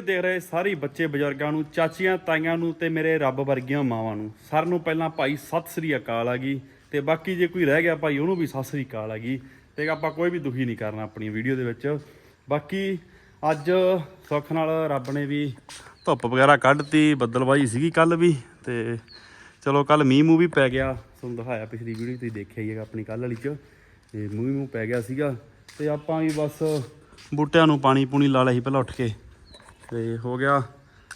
ਦੇਖ ਰਹੇ ਸਾਰੇ ਬੱਚੇ ਬਜ਼ੁਰਗਾਂ ਨੂੰ, ਚਾਚੀਆਂ, ਤਾਈਆਂ ਨੂੰ ਤੇ ਮੇਰੇ ਰੱਬ ਵਰਗੀਆਂ ਮਾਵਾਂ ਨੂੰ ਸਾਰਿਆਂ ਨੂੰ ਪਹਿਲਾਂ ਭਾਈ ਸਤਿ ਸ੍ਰੀ ਅਕਾਲ ਆ ਗਈ ਤੇ ਬਾਕੀ ਜੇ ਕੋਈ ਰਹਿ ਗਿਆ ਭਾਈ ਉਹਨੂੰ ਵੀ ਸਤਿ ਸ੍ਰੀ ਅਕਾਲ ਆ ਗਈ ਤੇ ਆਪਾਂ ਕੋਈ ਵੀ ਦੁਖੀ ਨਹੀਂ ਕਰਨਾ ਆਪਣੀ ਵੀਡੀਓ ਦੇ ਵਿੱਚ। ਬਾਕੀ ਅੱਜ ਸੁੱਖ ਨਾਲ ਰੱਬ ਨੇ ਵੀ ਧੁੱਪ ਵਗੈਰਾ ਕੱਢਤੀ ਬੱਦਲਬਾਈ ਸੀਗੀ ਕੱਲ ਵੀ ਤੇ ਚਲੋ ਕੱਲ ਮੀਂਹ ਮੂੰਹ ਵੀ ਪੈ ਗਿਆ, ਤੁਹਾਨੂੰ ਦਿਖਾਇਆ ਪਿਛਲੀ ਵੀਡੀਓ, ਤੁਸੀਂ ਦੇਖਿਆ ਹੀ ਹੈਗਾ ਆਪਣੀ ਕੱਲ ਵਾਲੀ ਚ। ਤੇ ਮੂੰਹ ਮੂੰਹ ਪੈ ਗਿਆ ਸੀਗਾ ਤੇ ਆਪਾਂ ਵੀ ਬਸ ਬੂਟਿਆਂ ਨੂੰ ਪਾਣੀ ਪੂਣੀ ਲਾ ਲਿਆ ਸੀ ਪਹਿਲਾਂ ਉੱਠ ਕੇ। ਤੇ ਹੋ ਗਿਆ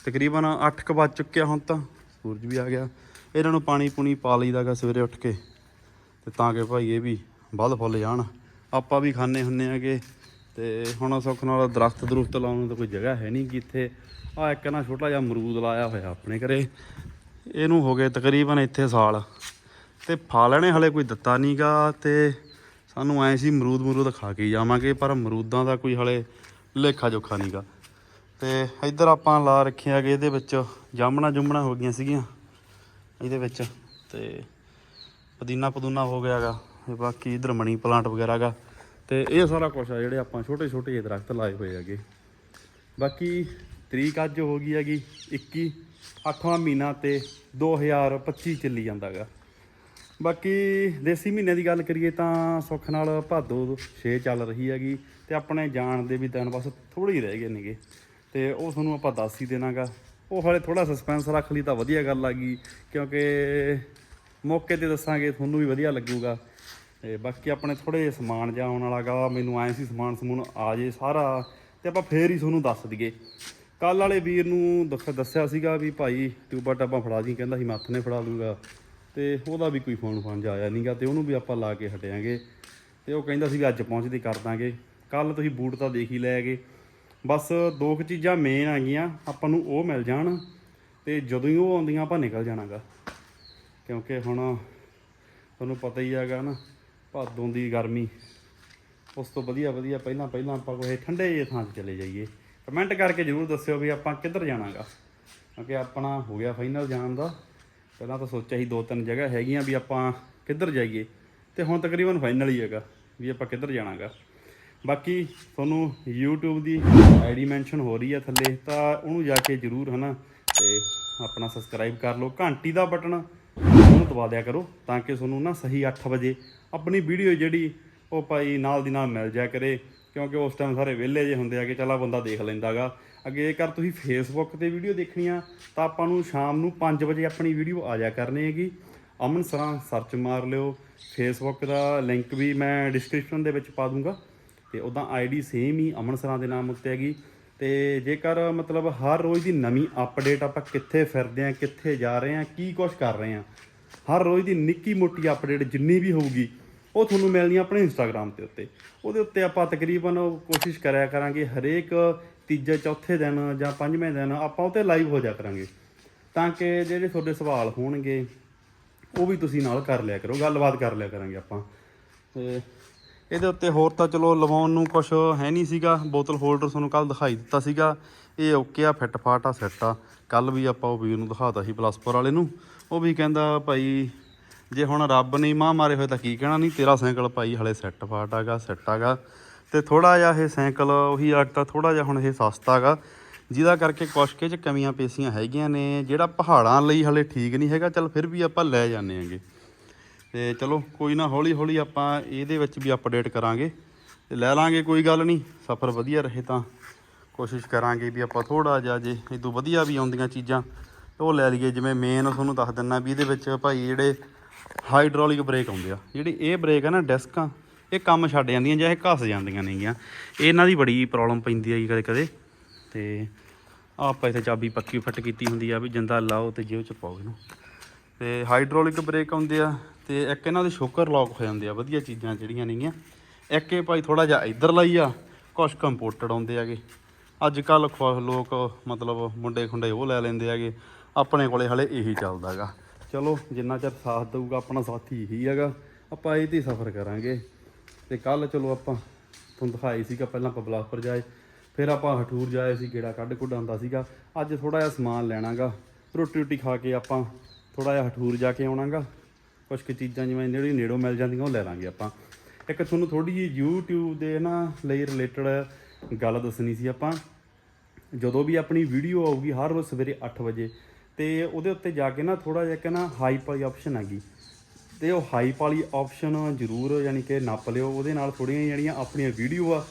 ਤਕਰੀਬਨ 8 ਕੁ ਵੱਜ ਚੁੱਕਿਆ ਹੁਣ ਤਾਂ, ਸੂਰਜ ਵੀ ਆ ਗਿਆ। ਇਹਨਾਂ ਨੂੰ ਪਾਣੀ ਪੂਣੀ ਪਾ ਲਈਦਾਗਾ ਸਵੇਰੇ ਉੱਠ ਕੇ, ਤੇ ਤਾਂ ਕਿ ਭਾਈ ਇਹ ਵੀ ਵੱਧ ਫੁੱਲ ਜਾਣ। ਆਪਾਂ ਵੀ ਖਾਣੇ ਹੁੰਨੇ ਆਗੇ ਤੇ ਹੁਣ ਸੁੱਖ ਨਾਲ ਦਰਖਤ ਦਰੁਖਤ ਲਾਉਣ ਨੂੰ ਤਾਂ ਕੋਈ ਜਗ੍ਹਾ ਹੈ ਨਹੀਂ ਕਿ ਇੱਥੇ ਆ ਇੱਕ ਨਾ ਛੋਟਾ ਜਿਹਾ ਅਮਰੂਦ ਲਾਇਆ ਹੋਇਆ ਆਪਣੇ ਘਰੇ। ਇਹਨੂੰ ਹੋ ਗਏ ਤਕਰੀਬਨ ਇੱਥੇ ਸਾਲ। ਤੇ ਫਲ ਨੇ ਹਲੇ ਕੋਈ ਦਿੱਤਾ ਨਹੀਂਗਾ ਤੇ ਸਾਨੂੰ ਐ ਸੀ ਅਮਰੂਦ ਮਰੂਦ ਖਾ ਕੇ ਹੀ ਜਾਵਾਂਗੇ, ਪਰ ਅਮਰੂਦਾਂ ਦਾ ਕੋਈ ਹਲੇ ਲੇਖਾ ਜੋਖਾ ਨਹੀਂਗਾ ਤੇ ਇੱਧਰ ਆਪਾਂ ਲਾ ਰੱਖਿਆ ਕਿ ਇਹਦੇ ਵਿੱਚ, ਜਾਮਣਾ ਜੁਮਣਾ ਹੋ ਗਈਆਂ ਸੀਗੀਆਂ ਇਹਦੇ ਵਿੱਚ ਤੇ ਪੁਦੀਨਾ ਪਦੂਨਾ ਹੋ ਗਿਆਗਾ ਤੇ ਬਾਕੀ ਇਧਰ ਮਣੀ ਪਲਾਂਟ ਵਗੈਰਾਗਾ ਤੇ ਇਹ ਸਾਰਾ ਕੁਝ ਆ ਜਿਹੜੇ ਆਪਾਂ ਛੋਟੇ ਛੋਟੇ ਜਿਹੇ ਦਰਖਤ ਲਾਏ ਹੋਏ ਹੈਗੇ। ਬਾਕੀ ਤਰੀਕ ਅੱਜ ਹੋ ਗਈ ਹੈਗੀ 21 8ਵਾਂ ਮਹੀਨਾ ਤੇ 2025 ਚੱਲੀ ਜਾਂਦਾਗਾ ਬਾਕੀ ਦੇਸੀ ਮਹੀਨੇ ਦੀ ਗੱਲ ਕਰੀਏ ਤਾਂ ਸੁੱਖ ਨਾਲ ਭਾਦੋ 6 ਚੱਲ ਰਹੀ ਹੈਗੀ ਤੇ ਆਪਣੇ ਜਾਣ ਦੇ ਵੀ ਦਿਨ ਬਸ ਥੋੜੇ ਹੀ ਰਹਿ ਗਏ ਨੇਗੇ। ਤੇ ਉਹ ਤੁਹਾਨੂੰ ਆਪਾਂ ਦੱਸ ਹੀ ਦੇਣਾਗਾ। ਉਹ ਹਾਲੇ ਥੋੜਾ ਸਸਪੈਂਸ ਰੱਖ ਲਈ ਤਾਂ ਵਧੀਆ ਗੱਲ ਆ ਗਈ, ਕਿਉਂਕਿ ਮੌਕੇ ਤੇ ਦੱਸਾਂਗੇ, ਤੁਹਾਨੂੰ ਵੀ ਵਧੀਆ ਲੱਗੂਗਾ। ਤੇ ਬਾਕੀ ਆਪਣੇ ਥੋੜੇ ਸਮਾਨ ਜਾ ਆਉਣ ਵਾਲਾਗਾ, ਮੈਨੂੰ ਐਂ ਸੀ ਸਮਾਨ ਸਮੂਨ ਆ ਜੇ ਸਾਰਾ, ਤੇ ਆਪਾਂ ਫੇਰ ਹੀ ਤੁਹਾਨੂੰ ਦੱਸ ਦਈਏ। ਕੱਲ ਵਾਲੇ ਵੀਰ ਨੂੰ ਦੱਸ ਦੱਸਿਆ ਸੀਗਾ ਵੀ ਭਾਈ ਟਿਊਬਾ ਟਾਬਾ ਫੜਾ ਦੀ ਕਹਿੰਦਾ ਸੀ ਮੱਥ ਨੇ ਫੜਾ ਦੂੰਗਾ। ਤੇ ਉਹਦਾ ਵੀ ਕੋਈ ਫੋਨ ਫਾਨ ਜਾ ਆਇਆ ਨਹੀਂਗਾ, ਤੇ ਉਹਨੂੰ ਵੀ ਆਪਾਂ ਲਾ ਕੇ ਹਟਿਆਂਗੇ। ਤੇ ਉਹ ਕਹਿੰਦਾ ਸੀ ਅੱਜ ਪਹੁੰਚਦੀ ਕਰ ਦਾਂਗੇ। ਕੱਲ ਤੁਸੀਂ ਬੂਟ ਤਾਂ ਦੇਖ ਹੀ ਲੈ ਗਏ ਬਸ ਦੋ ਕੁ ਚੀਜ਼ਾਂ ਮੇਨ ਆ ਗਈਆਂ ਆਪਾਂ ਨੂੰ ਉਹ ਮਿਲ ਜਾਣ ਤੇ ਜਦੋਂ ਹੀ ਉਹ ਆਉਂਦੀਆਂ ਆਪਾਂ ਨਿਕਲ ਜਾਣਾਗਾ। ਕਿਉਂਕਿ ਹੁਣ ਤੁਹਾਨੂੰ ਪਤਾ ਹੀ ਹੈਗਾ ਨਾ, ਭਾਦੋਂ ਦੀ ਗਰਮੀ, ਉਸ ਤੋਂ ਵਧੀਆ ਵਧੀਆ ਪਹਿਲਾਂ ਪਹਿਲਾਂ ਆਪਾਂ ਕੋਈ ਠੰਡੇ ਜਿਹੇ ਥਾਂ 'ਤੇ ਚਲੇ ਜਾਈਏ। ਕਮੈਂਟ ਕਰਕੇ ਜਰੂਰ ਦੱਸਿਓ ਵੀ ਆਪਾਂ ਕਿੱਧਰ ਜਾਣਾਗਾ। ਕਿਉਂਕਿ ਆਪਣਾ ਹੋ ਗਿਆ ਫਾਈਨਲ ਜਾਣ ਦਾ। ਪਹਿਲਾਂ ਤਾਂ ਸੋਚਿਆ ਸੀ ਦੋ ਤਿੰਨ ਜਗ੍ਹਾ ਹੈਗੀਆਂ ਵੀ ਆਪਾਂ ਕਿੱਧਰ ਜਾਈਏ। ਤੇ ਹੁਣ ਤਕਰੀਬਨ ਫਾਈਨਲ ਹੀ ਹੈਗਾ ਵੀ ਆਪਾਂ ਕਿੱਧਰ ਜਾਣਾਗਾ। ਬਾਕੀ ਤੁਹਾਨੂੰ YouTube ਦੀ ਆਈਡੀ ਮੈਂਸ਼ਨ ਹੋ ਰਹੀ ਹੈ ਥੱਲੇ, ਤਾਂ ਉਹਨੂੰ ਜਾ ਕੇ ਜਰੂਰ ਹਨਾ, ਤੇ ਆਪਣਾ ਸਬਸਕ੍ਰਾਈਬ ਕਰ ਲਓ। ਘੰਟੀ ਦਾ ਬਟਨ ਉਹਨੂੰ ਦਬਾ ਦਿਆ ਕਰੋ, ਤਾਂ ਕਿ ਤੁਹਾਨੂੰ ਨਾ ਸਹੀ 8 ਵਜੇ ਆਪਣੀ ਵੀਡੀਓ ਜਿਹੜੀ ਉਹ ਭਾਈ ਨਾਲ ਦੀ ਨਾਲ ਮਿਲ ਜਾਇਆ ਕਰੇ, ਕਿਉਂਕਿ ਉਸ ਟਾਈਮ ਸਾਰੇ ਵਿਹਲੇ ਜੇ ਹੁੰਦੇ ਆ ਕਿ ਚਲਾ ਬੰਦਾ ਦੇਖ ਲੈਂਦਾਗਾ ਅੱਗੇ ਜੇਕਰ ਤੁਸੀਂ ਫੇਸਬੁੱਕ ਤੇ ਵੀਡੀਓ ਦੇਖਣੀ ਆ, ਤਾਂ ਆਪਾਂ ਨੂੰ ਸ਼ਾਮ ਨੂੰ 5 ਵਜੇ ਆਪਣੀ ਵੀਡੀਓ ਆ ਜਾ ਕਰਨੀ ਹੈਗੀ। ਅਮਨ ਸਰਾਂ ਸਰਚ ਮਾਰ ਲਿਓ। ਫੇਸਬੁੱਕ ਦਾ ਲਿੰਕ ਵੀ ਮੈਂ ਡਿਸਕ੍ਰਿਪਸ਼ਨ ਦੇ ਵਿੱਚ ਪਾ ਦੂੰਗਾ। ਤੇ ਉਦਾਂ ਆਈਡੀ ਸੇਮ ਹੀ ਅਮਨ ਸਰਾਂ ਦੇ ਨਾਮ ਉੱਤੇ ਹੈਗੀ। ਤੇ ਜੇਕਰ ਮਤਲਬ ਹਰ ਰੋਜ਼ ਦੀ ਨਵੀਂ ਅਪਡੇਟ ਆਪਾਂ ਕਿੱਥੇ ਫਿਰਦੇ ਆ ਕਿੱਥੇ ਜਾ ਰਹੇ ਆ ਕੀ ਕੁਝ ਕਰ ਰਹੇ ਆ ਹਰ ਰੋਜ਼ ਦੀ ਨਿੱਕੀ ਮੋਟੀ ਅਪਡੇਟ ਜਿੰਨੀ ਵੀ ਹੋਊਗੀ, ਉਹ ਤੁਹਾਨੂੰ ਮਿਲਣੀ ਆਪਣੇ ਇੰਸਟਾਗ੍ਰam ਤੇ ਉੱਤੇ। ਉਹਦੇ ਉੱਤੇ ਆਪਾਂ ਤਕਰੀਬਨ ਉਹ ਕੋਸ਼ਿਸ਼ ਕਰਿਆ ਕਰਾਂਗੇ, ਹਰੇਕ ਤੀਜੇ, ਚੌਥੇ ਦਿਨ ਜਾਂ ਪੰਜਵੇਂ ਦਿਨ ਆਪਾਂ ਉਹ ਤੇ ਲਾਈਵ ਹੋ ਜਾ ਕਰਾਂਗੇ। ਤਾਂ ਕਿ ਜਿਹੜੇ ਤੁਹਾਡੇ ਸਵਾਲ ਹੋਣਗੇ, ਉਹ ਵੀ ਤੁਸੀਂ ਨਾਲ ਕਰ ਲਿਆ ਕਰੋ, ਗੱਲਬਾਤ ਕਰ ਲਿਆ ਕਰਾਂਗੇ ਆਪਾਂ। ਤੇ ਇਹਦੇ ਉੱਤੇ ਹੋਰ ਤਾਂ ਚਲੋ ਲਵਾਉਣ ਨੂੰ ਕੁਝ ਹੈ ਨਹੀਂ ਸੀਗਾ। ਬੋਤਲ ਹੋਲਡਰ ਤੁਹਾਨੂੰ ਕੱਲ ਦਿਖਾਈ ਦਿੱਤਾ ਸੀਗਾ। ਇਹ ਓਕੇ ਆ ਫਿੱਟ ਫਾਟ ਆ ਸੈੱਟ ਆ। ਕੱਲ ਵੀ ਆਪਾਂ ਉਹ ਵੀਰ ਨੂੰ ਦਿਖਾਤਾ ਸੀ ਪਲਸਪਰ ਵਾਲੇ ਨੂੰ। ਉਹ ਵੀ ਕਹਿੰਦਾ ਭਾਈ, ਜੇ ਹੁਣ ਰੱਬ ਨਹੀਂ ਮਾਂ ਮਾਰੇ ਹੋਏ ਤਾਂ ਕੀ ਕਹਿਣਾ? ਨਹੀਂ, ਤੇਰਾ ਸਾਈਕਲ ਭਾਈ ਹਲੇ ਸੈੱਟ ਫਾਟ ਆਗਾ ਸੈੱਟ ਆਗਾ। ਤੇ ਥੋੜਾ ਜਿਹਾ ਇਹ ਸਾਈਕਲ, ਉਹੀ ਆਟਾ ਥੋੜਾ ਜਿਹਾ ਹੁਣ ਇਹ ਸਸਤਾ ਗਾ ਜਿਹਦਾ ਕਰਕੇ ਕੁਛ ਕੁ ਚ ਕਮੀਆਂ ਪੇਸੀਆਂ ਹੈਗੀਆਂ ਨੇ। ਜਿਹੜਾ ਪਹਾੜਾਂ ਲਈ ਹਲੇ ਠੀਕ ਨਹੀਂ ਹੈਗਾ, ਚੱਲ ਫਿਰ ਵੀ ਆਪਾਂ ਲੈ ਜਾਂਦੇ ਆਂਗੇ ਤੇ ਚਲੋ ਕੋਈ ਨਾ, ਹੌਲੀ ਹੌਲੀ ਆਪਾਂ ਇਹਦੇ ਵਿੱਚ ਵੀ ਅਪਡੇਟ ਕਰਾਂਗੇ ਤੇ ਲੈ ਲਾਂਗੇ ਕੋਈ ਗੱਲ ਨਹੀਂ, ਸਫ਼ਰ ਵਧੀਆ ਰਹੇ ਤਾਂ ਕੋਸ਼ਿਸ਼ ਕਰਾਂਗੇ ਵੀ ਆਪਾਂ ਥੋੜਾ ਜਿਹਾ ਜੇ ਇਦੋਂ ਵਧੀਆ ਵੀ ਆਉਂਦੀਆਂ ਚੀਜ਼ਾਂ ਉਹ ਲੈ ਲਈਏ। ਜਿਵੇਂ ਮੇਨ ਤੁਹਾਨੂੰ ਦੱਸ ਦਿੰਨਾ ਵੀ ਇਹਦੇ ਵਿੱਚ ਭਾਈ ਜਿਹੜੇ ਹਾਈਡ੍ਰੋਲਿਕ ਬ੍ਰੇਕ ਆਉਂਦੇ ਆ, ਜਿਹੜੀ ਇਹ ਬ੍ਰੇਕ ਆ ਨਾ ਡਿਸਕਾਂ, ਇਹ ਕੰਮ ਛੱਡ ਜਾਂਦੀਆਂ ਜਾਂ ਇਹ ਘਸ ਜਾਂਦੀਆਂ ਨੇਗੀਆਂ। ਇਹਨਾਂ ਦੀ ਬੜੀ ਪ੍ਰੋਬਲਮ ਪੈਂਦੀ ਹੈ ਜੀ ਕਦੇ ਕਦੇ। ਤੇ ਆਪਾਂ ਇੱਥੇ ਚਾਬੀ ਪੱਕੀ ਫਿੱਟ ਕੀਤੀ ਹੁੰਦੀ ਆ ਵੀ ਜਿੰਦਾ ਲਾਓ ਤੇ ਜੇਬ ਚ ਪਾਓ ਇਹਨੂੰ। ਤੇ ਹਾਈਡ੍ਰੋਲਿਕ ਬ੍ਰੇਕ ਆਉਂਦੇ ਆ ਤੇ ਇੱਕ ਇਹਨਾਂ ਦੇ ਸ਼ੋਕਰ ਲੌਕ ਹੋ ਜਾਂਦੇ ਆ, ਵਧੀਆ ਚੀਜ਼ਾਂ ਜਿਹੜੀਆਂ ਨੇਗੀਆਂ। ਇੱਕ ਇਹ ਭਾਈ ਥੋੜਾ ਜਿਹਾ ਇੱਧਰ ਲਈ ਆ, ਕੁਛ ਕੰਪੋਰਟਡ ਆਉਂਦੇ ਆਗੇ ਅੱਜ ਕੱਲ ਲੋਕ ਮਤਲਬ ਮੁੰਡੇ ਖੁੰਡੇ ਉਹ ਲੈ ਲੈਂਦੇ ਆਗੇ ਆਪਣੇ ਕੋਲੇ ਹਲੇ ਇਹੀ ਚੱਲਦਾਗਾ ਚਲੋ, ਜਿੰਨਾ ਚਿਰ ਸਾਥ ਦੇਊਗਾ, ਆਪਣਾ ਸਾਥੀ ਇਹੀ ਹੈਗਾ। ਆਪਾਂ ਇਹ ਤੇ ਹੀ ਸਫ਼ਰ ਕਰਾਂਗੇ। ਤੇ ਕੱਲ ਚਲੋ ਆਪਾਂ ਤੁਹਾਨੂੰ ਦਿਖਾਈ ਸੀਗਾ, ਪਹਿਲਾਂ ਆਪਾਂ ਬਲਾਸਪੁਰ ਜਾਏ, ਫਿਰ ਆਪਾਂ ਹਠੂਰ ਜਾਏ ਸੀ ਗੇੜਾ ਕੱਢ ਕੁੱਢ ਆਉਂਦਾ ਸੀਗਾ। ਅੱਜ ਥੋੜਾ ਜਿਹਾ ਸਮਾਨ ਲੈਣਾਗਾ ਰੋਟੀ ਰੋਟੀ ਖਾ ਕੇ ਆਪਾਂ ਥੋੜਾ ਜਿਹਾ ਹਠੂਰ ਜਾ ਕੇ ਆਉਣਾਗਾ। ਕੁਝ ਕੁ ਚੀਜ਼ਾਂ ਜਿਵੇਂ ਜਿਹੜੀ ਨੇੜੋਂ ਮਿਲ ਜਾਂਦੀਆਂ, ਉਹ ਲੈ ਲਾਂਗੇ ਆਪਾਂ। ਇੱਕ ਤੁਹਾਨੂੰ ਥੋੜੀ ਜਿਹੀ YouTube ਦੇ ਨਾ ਲਈ ਰਿਲੇਟਡ ਗੱਲ ਦੱਸਣੀ ਸੀ ਆਪਾਂ। ਜਦੋਂ ਵੀ ਆਪਣੀ ਵੀਡੀਓ ਆਊਗੀ ਹਰ ਰੋਜ਼ ਸਵੇਰੇ 8 ਵਜੇ, ਤੇ ਉਹਦੇ ਉੱਤੇ ਜਾ ਕੇ ਨਾ ਥੋੜਾ ਜਿਹਾ ਕਿ ਨਾ ਹਾਈਪ ਵਾਲੀ ਆਪਸ਼ਨ ਹੈਗੀ। ਤੇ ਉਹ ਹਾਈਪ ਵਾਲੀ ਆਪਸ਼ਨ ਜ਼ਰੂਰ ਯਾਨੀ ਕਿ ਨੱਪ ਲਿਓ। ਉਹਦੇ ਨਾਲ ਥੋੜੀਆਂ ਜਿਹੜੀਆਂ ਆਪਣੀਆਂ ਵੀਡੀਓ ਆ,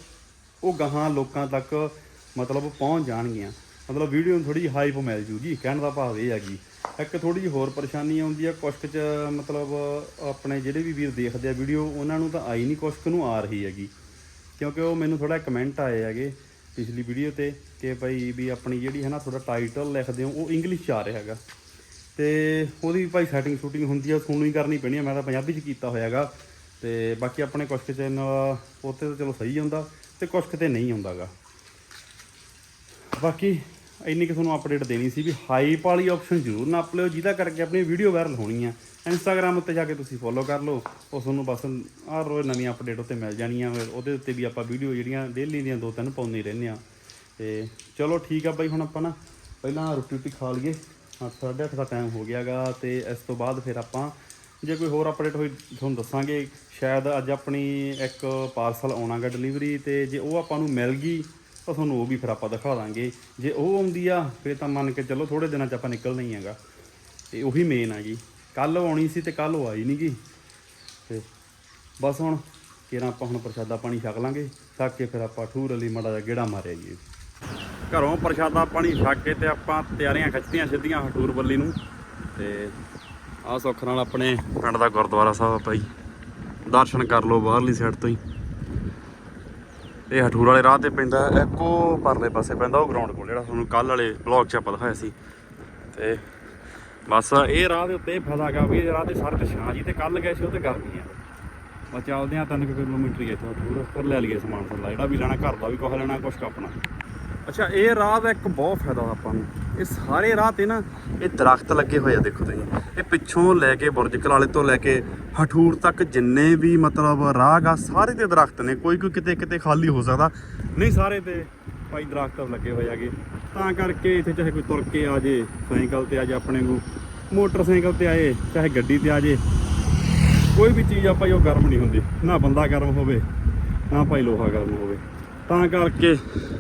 ਉਹ ਗਾਹਾਂ ਲੋਕਾਂ ਤੱਕ ਮਤਲਬ ਪਹੁੰਚ ਜਾਣਗੀਆਂ। ਮਤਲਬ ਵੀਡੀਓ ਨੂੰ ਥੋੜੀ ਹਾਈਪ ਮਿਲ ਜੂਗੀ, ਕਹਿਣ ਦਾ ਭਾਵ ਇਹ ਹੈਗੀ ਇੱਕ ਥੋੜੀ ਜਿਹੀ ਹੋਰ ਪਰੇਸ਼ਾਨੀ ਆਉਂਦੀ ਆ, ਕੁਸ਼ਕ ਚ ਮਤਲਬ ਆਪਣੇ ਜਿਹੜੇ ਵੀ ਵੀਰ ਦੇਖਦੇ ਆ ਵੀਡੀਓ, ਉਹਨਾਂ ਨੂੰ ਤਾਂ ਆਈ ਨਹੀਂ ਕੁਸ਼ਕ ਨੂੰ ਆ ਰਹੀ ਹੈਗੀ। ਕਿਉਂਕਿ ਉਹ ਮੈਨੂੰ ਥੋੜਾ ਕਮੈਂਟ ਆਏ ਹੈਗੇ ਪਿਛਲੀ ਵੀਡੀਓ ਤੇ ਕਿ ਭਾਈ ਵੀ ਆਪਣੀ ਜਿਹੜੀ ਹੈ ਨਾ ਥੋੜਾ ਟਾਈਟਲ ਲਿਖਦੇ ਹੋ, ਉਹ ਇੰਗਲਿਸ਼ ਚ ਆ ਰਿਹਾ ਹੈਗਾ। ਤੇ ਉਹਦੀ ਭਾਈ ਸੈਟਿੰਗ ਸ਼ੂਟਿੰਗ ਹੁੰਦੀ ਆ ਤੁਹਾਨੂੰ ਹੀ ਕਰਨੀ ਪੈਣੀ ਆ, ਮੈਂ ਤਾਂ ਪੰਜਾਬੀ ਚ ਕੀਤਾ ਹੋਇਆ ਹੈਗਾ। ਤੇ ਬਾਕੀ ਆਪਣੇ ਕੁਸ਼ਕ ਕੁ ਚੈਨਲ ਉੱਤੇ ਤਾਂ ਚਲੋ ਸਹੀ ਹੁੰਦਾ ਤੇ ਕੁਸ਼ਕ 'ਤੇ ਨਹੀਂ ਹੁੰਦਾਗਾ ਬਾਕੀ ਇੰਨੀ ਕਿ ਤੁਹਾਨੂੰ ਅਪਡੇਟ ਦੇਣੀ ਸੀ ਵੀ ਹਾਈਪ ਵਾਲੀ ਆਪਸ਼ਨ ਜ਼ਰੂਰ ਨਾਪ ਲਿਓ, ਜਿਹਦਾ ਕਰਕੇ ਆਪਣੀ ਵੀਡੀਓ ਵਾਇਰਲ ਹੋਣੀ ਆ। ਇੰਸਟਾਗ੍ਰam ਉੱਤੇ ਜਾ ਕੇ ਤੁਸੀਂ ਫੋਲੋ ਕਰ ਲਓ, ਉਹ ਤੁਹਾਨੂੰ ਬਸ ਹਰ ਰੋਜ਼ ਨਵੀਂ ਅਪਡੇਟ ਉੱਤੇ ਮਿਲ ਜਾਣੀਆਂ ਉਹਦੇ ਉੱਤੇ ਵੀ ਆਪਾਂ ਵੀਡੀਓ ਜਿਹੜੀਆਂ ਡੇਲੀ ਦੀਆਂ ਦੋ ਤਿੰਨ ਪਾਉਂਦੇ ਰਹਿੰਦੇ ਆ। ਤੇ ਚਲੋ ਠੀਕ ਆ ਬਾਈ, ਹੁਣ ਆਪਾਂ ਨਾ ਪਹਿਲਾਂ ਰੋਟੀ ਰੋਟੀ ਖਾ ਲਈਏ। ਅੱਠ ਸਾਢੇ ਅੱਠ ਦਾ ਟਾਈਮ ਹੋ ਗਿਆਗਾ ਤੇ ਇਸ ਤੋਂ ਬਾਅਦ ਫਿਰ ਆਪਾਂ ਜੇ ਕੋਈ ਹੋਰ ਅਪਡੇਟ ਹੋਈ, ਤੁਹਾਨੂੰ ਦੱਸਾਂਗੇ। ਸ਼ਾਇਦ ਅੱਜ ਆਪਣੀ ਇੱਕ ਪਾਰਸਲ ਆਉਣਾਗਾ ਡਿਲੀਵਰੀ ਤੇ ਜੇ ਉਹ ਆਪਾਂ ਨੂੰ ਮਿਲ ਗਈ ਤਾਂ ਤੁਹਾਨੂੰ ਉਹ ਵੀ ਫਿਰ ਆਪਾਂ ਦਿਖਾ ਦਾਂਗੇ। ਜੇ ਉਹ ਆਉਂਦੀ ਆ, ਫਿਰ ਤਾਂ ਮੰਨ ਕੇ ਚੱਲੋ ਥੋੜੇ ਦਿਨਾਂ ਚ ਆਪਾਂ ਨਿਕਲਣਾ ਹੀ ਹੈਗਾ। ਤੇ ਉਹੀ ਮੇਨ ਆ ਜੀ। ਕੱਲ ਆਉਣੀ ਸੀ ਤੇ ਕੱਲ ਉਹ ਆਈ ਨਹੀਂ ਗੀ। ਤੇ ਬਸ ਹੁਣ ਕਿਰਾਂ ਆਪਾਂ ਹੁਣ ਪ੍ਰਸ਼ਾਦਾ ਪਾਣੀ ਛਕ ਲਾਂਗੇ। ਛਕ ਕੇ ਫਿਰ ਆਪਾਂ ਠੂਰ ਅਲੀ ਮੜਾ ਦਾ ਗੇੜਾ ਮਾਰਿਆ ਜੀ। ਘਰੋਂ ਪ੍ਰਸ਼ਾਦਾ ਪਾਣੀ ਛਕ ਕੇ ਤੇ ਆਪਾਂ ਤਿਆਰੀਆਂ ਖਿੱਚਤੀਆਂ ਸਿੱਧੀਆਂ ਹਟੂਰ ਬੱਲੀ ਨੂੰ। ਤੇ ਆਹ ਸੁੱਖ ਨਾਲ ਆਪਣੇ ਪਿੰਡ ਦਾ ਗੁਰਦੁਆਰਾ ਸਾਹਿਬ ਆ ਭਾਈ। ਦਰਸ਼ਨ ਕਰ ਲਓ ਬਾਹਰਲੀ ਸਾਈਡ ਤੋਂ ਹੀ। ਇਹ ਹਟੂਰ ਵਾਲੇ ਰਾਹ ਤੇ ਪੈਂਦਾ, ਇੱਕੋ ਪਰਲੇ ਪਾਸੇ ਪੈਂਦਾ ਉਹ ਗਰਾਊਂਡ ਕੋਲ, ਜਿਹੜਾ ਤੁਹਾਨੂੰ ਕੱਲ ਵਾਲੇ ਬਲੌਗ 'ਚ ਆਪਾਂ ਦਿਖਾਇਆ ਸੀ। ਤੇ ਬਸ ਇਹ ਰਾਹ ਦੇ ਉੱਤੇ ਇਹ ਫਾਇਦਾ ਹੈਗਾ ਵੀ ਰਾਹ ਤੇ ਸਾਰੇ ਛਾਂ ਜੀ, ਤੇ ਕੱਲ ਗਏ ਸੀ ਉਹ ਤੇ ਗਰਮੀ ਆ। ਬਸ ਚੱਲਦੇ ਆ 3 ਕਿਲੋਮੀਟਰ ਹੀ ਇੱਥੋਂ ਦੂਰ ਫਿਰ ਲੈ ਲਈਏ ਸਮਾਨ ਥੱਲਾ ਜਿਹੜਾ ਵੀ ਲੈਣਾ ਘਰ ਦਾ ਵੀ ਕੁਛ ਲੈਣਾ, ਕੁਛ ਕੁ ਆਪਣਾ। ਅੱਛਾ, ਇਹ ਰਾਹ ਦਾ ਇੱਕ ਬਹੁਤ ਫਾਇਦਾ ਆਪਾਂ ਨੂੰ। ਇਹ ਸਾਰੇ ਰਾਹ ਤੇ ਨਾ ਇਹ ਦਰਖਤ ਲੱਗੇ ਹੋਏ ਆ, ਦੇਖੋ ਤੁਸੀਂ। ਇਹ ਪਿੱਛੋਂ ਲੈ ਕੇ ਬੁਰਜ ਕਲਾਲੇ ਤੋਂ ਲੈ ਕੇ ਹਠੂਰ ਤੱਕ ਜਿੰਨੇ ਵੀ ਮਤਲਬ ਰਾਹ ਗਾ, ਸਾਰੇ ਤੇ ਦਰਖਤ ਨੇ। ਕੋਈ ਕੋਈ ਕਿਤੇ ਕਿਤੇ ਖਾਲੀ ਹੋ ਸਕਦਾ। ਨਹੀਂ, ਸਾਰੇ ਤੇ ਭਾਈ ਦਰਖਤ ਲੱਗੇ ਹੋਏ ਆਗੇ ਤਾਂ ਕਰਕੇ ਇੱਥੇ ਚਾਹੇ ਕੋਈ ਤੁਰ ਕੇ ਆ ਜੇ, ਸਾਈਕਲ ਤੇ ਆ ਜੇ ਆਪਣੇ ਨੂੰ, ਮੋਟਰਸਾਈਕਲ ਤੇ ਆਏ, ਚਾਹੇ ਗੱਡੀ ਤੇ ਆ ਜੇ। ਕੋਈ ਵੀ ਚੀਜ਼ ਆ ਭਾਈ, ਉਹ ਗਰਮ ਨਹੀਂ ਹੁੰਦੀ। ਨਾ ਬੰਦਾ ਗਰਮ ਹੋਵੇ, ਨਾ ਭਾਈ ਲੋਹਾ ਗਰਮ ਹੋਵੇ। ਤਾਂ ਕਰਕੇ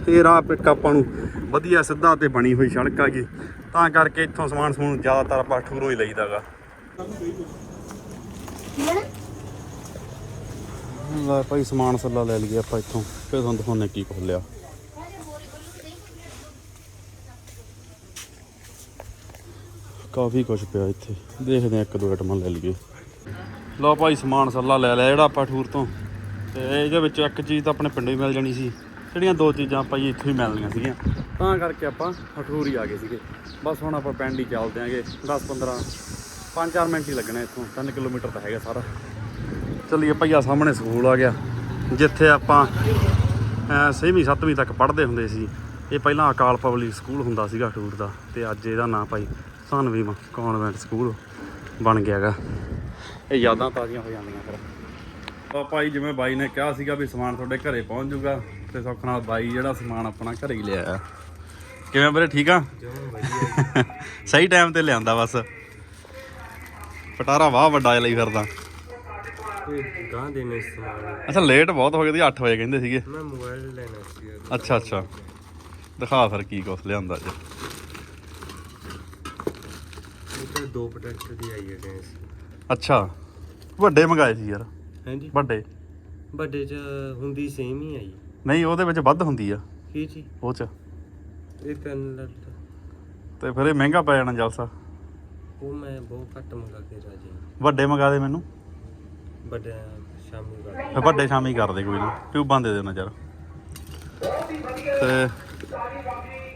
ਇਹ ਰਾਹ ਪਿੱਕ ਆਪਾਂ ਨੂੰ ਵਧੀਆ ਸਿੱਧਾ ਤੇ ਬਣੀ ਹੋਈ ਸੜਕ ਗਈ ਤਾਂ ਕਰਕੇ ਇੱਥੋਂ ਸਮਾਨ ਸਮੂਨ ਜ਼ਿਆਦਾਤਰ ਆਪਾਂ ਠੂਰੋਂ ਹੀ ਲਈਦਾਗਾ। ਲੈ ਭਾਈ ਸਮਾਨ ਸੱਲਾ ਲੈ ਲਈਏ ਆਪਾਂ ਇੱਥੋਂ। ਫਿਰ ਤੁਹਾਨੂੰ ਦਿਖਾਉਣੇ ਕੀ ਖੋਲਿਆ ਕਾਫੀ ਕੁਝ ਪਿਆ ਇੱਥੇ। ਦੇਖਦੇ ਆ ਇੱਕ ਦੋ ਆਈਟਮਾਂ ਲੈ ਲਈਏ। ਲਓ ਭਾਈ ਸਮਾਨ ਸੱਲਾ ਲੈ ਲਿਆ ਜਿਹੜਾ ਆਪਾਂ ਠੂਰ ਤੋਂ। ਤੇ ਇਹਦੇ ਵਿੱਚ ਇੱਕ ਚੀਜ਼ ਤਾਂ ਆਪਣੇ ਪਿੰਡੋਂ ਹੀ ਮਿਲ ਜਾਣੀ ਸੀ। ਜਿਹੜੀਆਂ ਦੋ ਚੀਜ਼ਾਂ ਆਪਾਂ ਜੀ ਇੱਥੋਂ ਹੀ ਮਿਲਣੀਆਂ ਸੀਗੀਆਂ। ਤਾਂ ਕਰਕੇ ਆਪਾਂ ਹਠੂਰ ਹੀ ਆ ਗਏ ਸੀਗੇ। ਬਸ ਹੁਣ ਆਪਾਂ ਪਿੰਡ ਹੀ ਚੱਲਦੇ ਆਂਗੇ। 10 15 5-4 ਮਿੰਟ ਹੀ ਲੱਗਣੇ ਇੱਥੋਂ। 3 ਕਿਲੋਮੀਟਰ ਤਾਂ ਹੈਗਾ ਸਾਰਾ। ਚੱਲੀਏ ਭਈਆ ਸਾਹਮਣੇ ਸਕੂਲ ਆ ਗਿਆ। ਜਿੱਥੇ ਆਪਾਂ ਅਹ, ਛੇਵੀਂ 7ਵੀਂ ਤੱਕ ਪੜ੍ਹਦੇ ਹੁੰਦੇ ਸੀ। ਇਹ ਪਹਿਲਾਂ ਅਕਾਲ ਪਬਲਿਕ ਸਕੂਲ ਹੁੰਦਾ ਸੀਗਾ ਟੂਰ ਦਾ। ਤੇ ਅੱਜ ਇਹਦਾ ਨਾਂ ਭਾਈ ਸਾਨਵੀਂ ਕਨਵੈਂਟ ਸਕੂਲ ਬਣ ਗਿਆਗਾ। ਇਹ ਯਾਦਾਂ ਤਾਜ਼ੀਆਂ ਹੋ ਜਾਂਦੀਆਂ ਫਿਰ। ਤਾਂ ਭਾਈ ਜਿਵੇਂ ਬਾਈ ਨੇ ਕਿਹਾ ਸੀਗਾ ਵੀ ਸਮਾਨ ਤੁਹਾਡੇ ਘਰੇ ਪਹੁੰਚ ਜਾਊਗਾ ਤੇ ਸੁੱਖ ਨਾਲ ਬਾਈ ਜਿਹੜਾ ਸਮਾਨ ਆਪਣਾ ਘਰੇ ਹੀ ਲਿਆਇਆ। ਕਿਵੇਂ ਵੀਰੇ ਠੀਕ ਆ? ਸਹੀ ਟਾਈਮ ਤੇ ਲਿਆਂਦਾ ਬਸ। ਪਟਾਰਾ ਵਾਹ ਵੱਡਾ ਲਈ ਫਿਰਦਾ। ਗਾਂ ਦੇਣੇ ਸਮਾਨ ਅੱਛਾ ਲੇਟ ਬਹੁਤ ਹੋ ਗਏ ਸੀ 8 ਵਜੇ ਕਹਿੰਦੇ ਸੀਗੇ। ਮੈਂ ਮੋਬਾਈਲ ਲੈਣਾ ਸੀ ਅੱਛਾ ਅੱਛਾ। ਦਿਖਾ ਫਿਰ ਕੀ ਕੁਛ ਲਿਆਂਦਾ ਇਹ ਦੋ ਪ੍ਰੋਡਕਟ ਦੀ ਆਈ ਹੈ ਗੈਸ। ਅੱਛਾ ਵੱਡੇ ਮੰਗਾਏ ਸੀ ਯਾਰ। ਹਾਂਜੀ। ਵੱਡੇ। ਵੱਡੇ ਚ ਹੁੰਦੀ ਸੇਮ ਹੀ ਆਈ ਨਹੀਂ ਉਹਦੇ ਵਿੱਚ ਵੱਧ ਹੁੰਦੀ ਆ। ਕੀ ਜੀ? ਉਹ ਚ। ਇਹ ਤਿੰਨ ਲੱਖ ਤੇ ਫਿਰ ਇਹ ਮਹਿੰਗਾ ਪੈ ਜਾਣਾ ਜਲਸਾ। ਉਹ ਮੈਂ ਬਹੁਤ ਘੱਟ ਮੰਗਾ ਕੇ ਰਾਜੀ ਹਾਂ। ਵੱਡੇ ਮੰਗਾ ਦੇ ਮੈਨੂੰ। ਵੱਡੇ ਸ਼ਾਮੀ ਕਰ ਫਿਰ ਵੱਡੇ ਸ਼ਾਮੀ ਕਰ ਦੇ ਕੋਈ ਨਾ। ਟਿਊਬਾਂ ਦੇ ਦੇਣਾ ਯਾਰ ਤੇ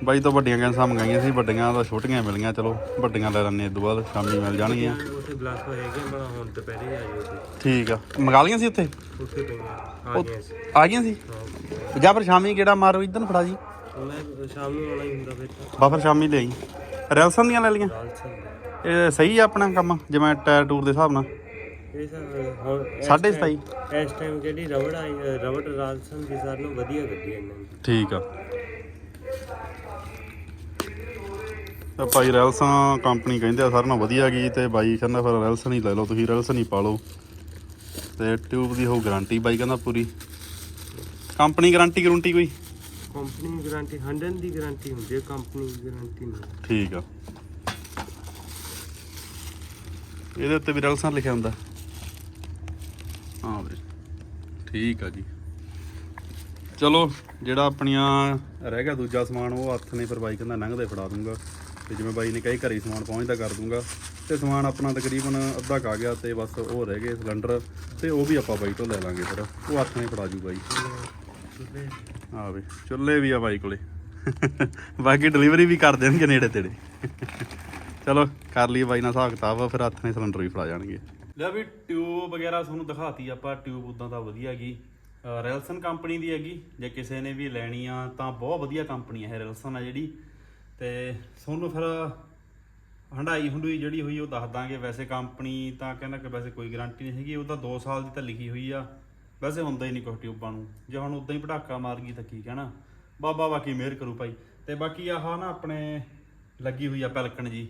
ਬਾਈ ਤੋਂ ਵੱਡੀਆਂ ਗੈਂਸਾਂ ਮੰਗਾਈਆਂ ਸੀ ਵੱਡੀਆਂ ਤਾਂ ਛੋਟੀਆਂ ਮਿਲੀਆਂ ਚਲੋ ਵੱਡੀਆਂ ਲੈ ਲੈਣੇ ਇਦੋਂ ਬਾਅਦ ਸ਼ਾਮੀ ਮਿਲ ਜਾਣਗੀਆਂ। ਉੱਥੇ ਗਲਾਸ ਹੈਗੇ ਬੜਾ ਹੁਣ ਦੁਪਹਿਰੇ ਆ ਜਾਓ ਠੀਕ ਆ। ਮੰਗਾ ਲਈਆਂ ਸੀ ਉੱਥੇ? ਉੱਥੇ ਪਈਆਂ ਆ ਸੀ। ਆ ਗਈਆਂ ਸੀ? ਹਾਂ। ਜਾਂ ਫਿਰ ਸ਼ਾਮੀ ਕਿਹੜਾ ਮਾਰੋ ਨੂੰ ਫੜਾ ਜੀ। ਮੈਂ ਸ਼ਾਮ ਨੂੰ ਆਉਣਾ ਹੀ ਹੁੰਦਾ ਫਿਰ। ਤਾਂ ਬਾ ਫਿਰ ਸ਼ਾਮੀ ਲੈ ਆਈ। ਰੈਲਸਨ ਦੀਆਂ ਲੈ ਲਈਆਂ? ਇਹ ਸਹੀ ਆ ਆਪਣਾ ਕੰਮ ਜਿਵੇਂ ਟਾਇਰ ਟੂਰ ਦੇ ਹਿਸਾਬ ਨਾਲ? ਇਹ ਸਰ ਹੁਣ ਇਸ ਟਾਈਮ ਜਿਹੜੀ ਰਬੜ ਆਈ ਰਬੜ ਰਾਲਸਨ ਦੀ ਸਾਰ ਨੂੰ ਵਧੀਆ ਗੱਡੀ ਇਹਨਾਂ ਦੀ ਠੀਕ ਆ। ਤਾਂ ਭਾਈ ਰੈਲਸਨ ਕੰਪਨੀ ਕਹਿੰਦੇ ਆ ਸਾਰਿਆਂ ਨਾਲੋਂ ਵਧੀਆ ਗਈ ਤੇ ਬਾਈ ਕਹਿੰਦਾ ਫਿਰ ਰੈਲਸਨ ਹੀ ਲੈ ਲਓ ਤੁਸੀਂ ਰੈਲਸਨ ਹੀ ਪਾ ਲਓ ਤੇ ਟਿਊਬ ਦੀ ਹੋਊ ਗਾਰੰਟੀ ਬਾਈ ਕਹਿੰਦਾ ਪੂਰੀ। ਕੰਪਨੀ ਗਾਰੰਟੀ ਗਰੰਟੀ ਕੋਈ? ਕੰਪਨੀ ਗਾਰੰਟੀ 100 ਦੀ ਗਾਰੰਟੀ ਹੁੰਦੀ ਹੈ ਕੰਪਨੀ ਦੀ ਗਾਰੰਟੀ ਨਹੀਂ। ਠੀਕ ਆ। ਇਹਦੇ ਉੱਤੇ ਵੀ ਰਲਸਨ ਲਿਖਿਆ ਹੁੰਦਾ। ਹਾਂ ਵੀਰੇ ਠੀਕ ਆ ਜੀ। ਚਲੋ ਜਿਹੜਾ ਆਪਣੀਆਂ ਰਹਿ ਗਿਆ ਦੂਜਾ ਸਮਾਨ ਉਹ ਹੱਥ ਨੇ ਪਰ ਬਾਈ ਕਹਿੰਦਾ ਲੰਘਦੇ ਫੜਾ ਦੂੰਗਾ। ਤੇ ਜਿਵੇਂ ਬਾਈ ਨੇ ਕਹੀ ਘਰੇ ਹੀ ਸਮਾਨ ਪਹੁੰਚਦਾ ਕਰ ਦੂੰਗਾ। ਤੇ ਸਮਾਨ ਆਪਣਾ ਤਕਰੀਬਨ ਅੱਧਾ ਕਾ ਗਿਆ ਤੇ ਬਸ ਉਹ ਰਹਿ ਗਏ ਸਿਲੰਡਰ ਤੇ ਉਹ ਵੀ ਆਪਾਂ ਬਾਈ ਤੋਂ ਲੈ ਲਾਂਗੇ ਫਿਰ। ਉਹ ਹੱਥ ਨੇ ਫੜਾ ਜੂ ਬਾਈ। ਚੁੱਲ੍ਹੇ ਆ ਵੀ, ਚੁੱਲ੍ਹੇ ਵੀ ਆ ਬਾਈ ਕੋਲੇ। ਬਾਕੀ ਡਿਲੀਵਰੀ ਵੀ ਕਰ ਦੇਣਗੇ ਨੇੜੇ ਤੇੜੇ। ਚਲੋ, ਕਰ ਲਈਏ ਬਾਈ ਨਾਲ ਹਿਸਾਬ ਕਿਤਾਬ, ਫਿਰ ਹੱਥ ਨੇ ਸਿਲੰਡਰ ਵੀ ਫੜਾ ਜਾਣਗੇ। ਲੈ ਵੀ ਟਿਊਬ ਵਗੈਰਾ ਤੁਹਾਨੂੰ ਦਿਖਾਤੀ ਆਪਾਂ ਟਿਊਬ ਉਦਾਂ ਤਾਂ ਵਧੀਆ ਹੈਗੀ। ਰੈਲਸਨ ਕੰਪਨੀ ਦੀ ਹੈਗੀ, ਜੇ ਕਿਸੇ ਨੇ ਵੀ ਲੈਣੀ ਆ ਤਾਂ ਬਹੁਤ ਵਧੀਆ ਕੰਪਨੀ ਹੈ ਇਹ ਰੈਲਸਨ ਆ ਜਿਹੜੀ। ਤੇ ਤੁਹਾਨੂੰ ਫਿਰ ਹੰਡਾਈ ਹੁੰਡੂਈ ਜਿਹੜੀ ਹੋਈ ਉਹ ਦੱਸ ਦਾਂਗੇ। ਵੈਸੇ ਕੰਪਨੀ ਤਾਂ ਕਹਿੰਦਾ ਕਿ ਵੈਸੇ ਕੋਈ ਗਾਰੰਟੀ ਨਹੀਂ ਹੈਗੀ, ਉਹ ਤਾਂ 2 ਸਾਲ ਦੀ ਤਾਂ ਲਿਖੀ ਹੋਈ ਆ। ਵੈਸੇ ਹੁੰਦਾ ਹੀ ਨਹੀਂ ਕੁਛ ਟਿਊਬਾਂ ਨੂੰ। ਜੇ ਹੁਣ ਉਦਾਂ ਹੀ ਪਟਾਕਾ ਮਾਰ ਗਈ ਤਾਂ ਕੀ ਕਹਿਣਾ ਬਾਬਾ ਬਾਕੀ ਮਿਹਰ ਕਰੂ ਭਾਈ। ਤੇ ਬਾਕੀ ਆਹ ਨਾ ਆਪਣੇ ਲੱਗੀ ਹੋਈ ਆ ਪੈਲਕਣ ਜੀ।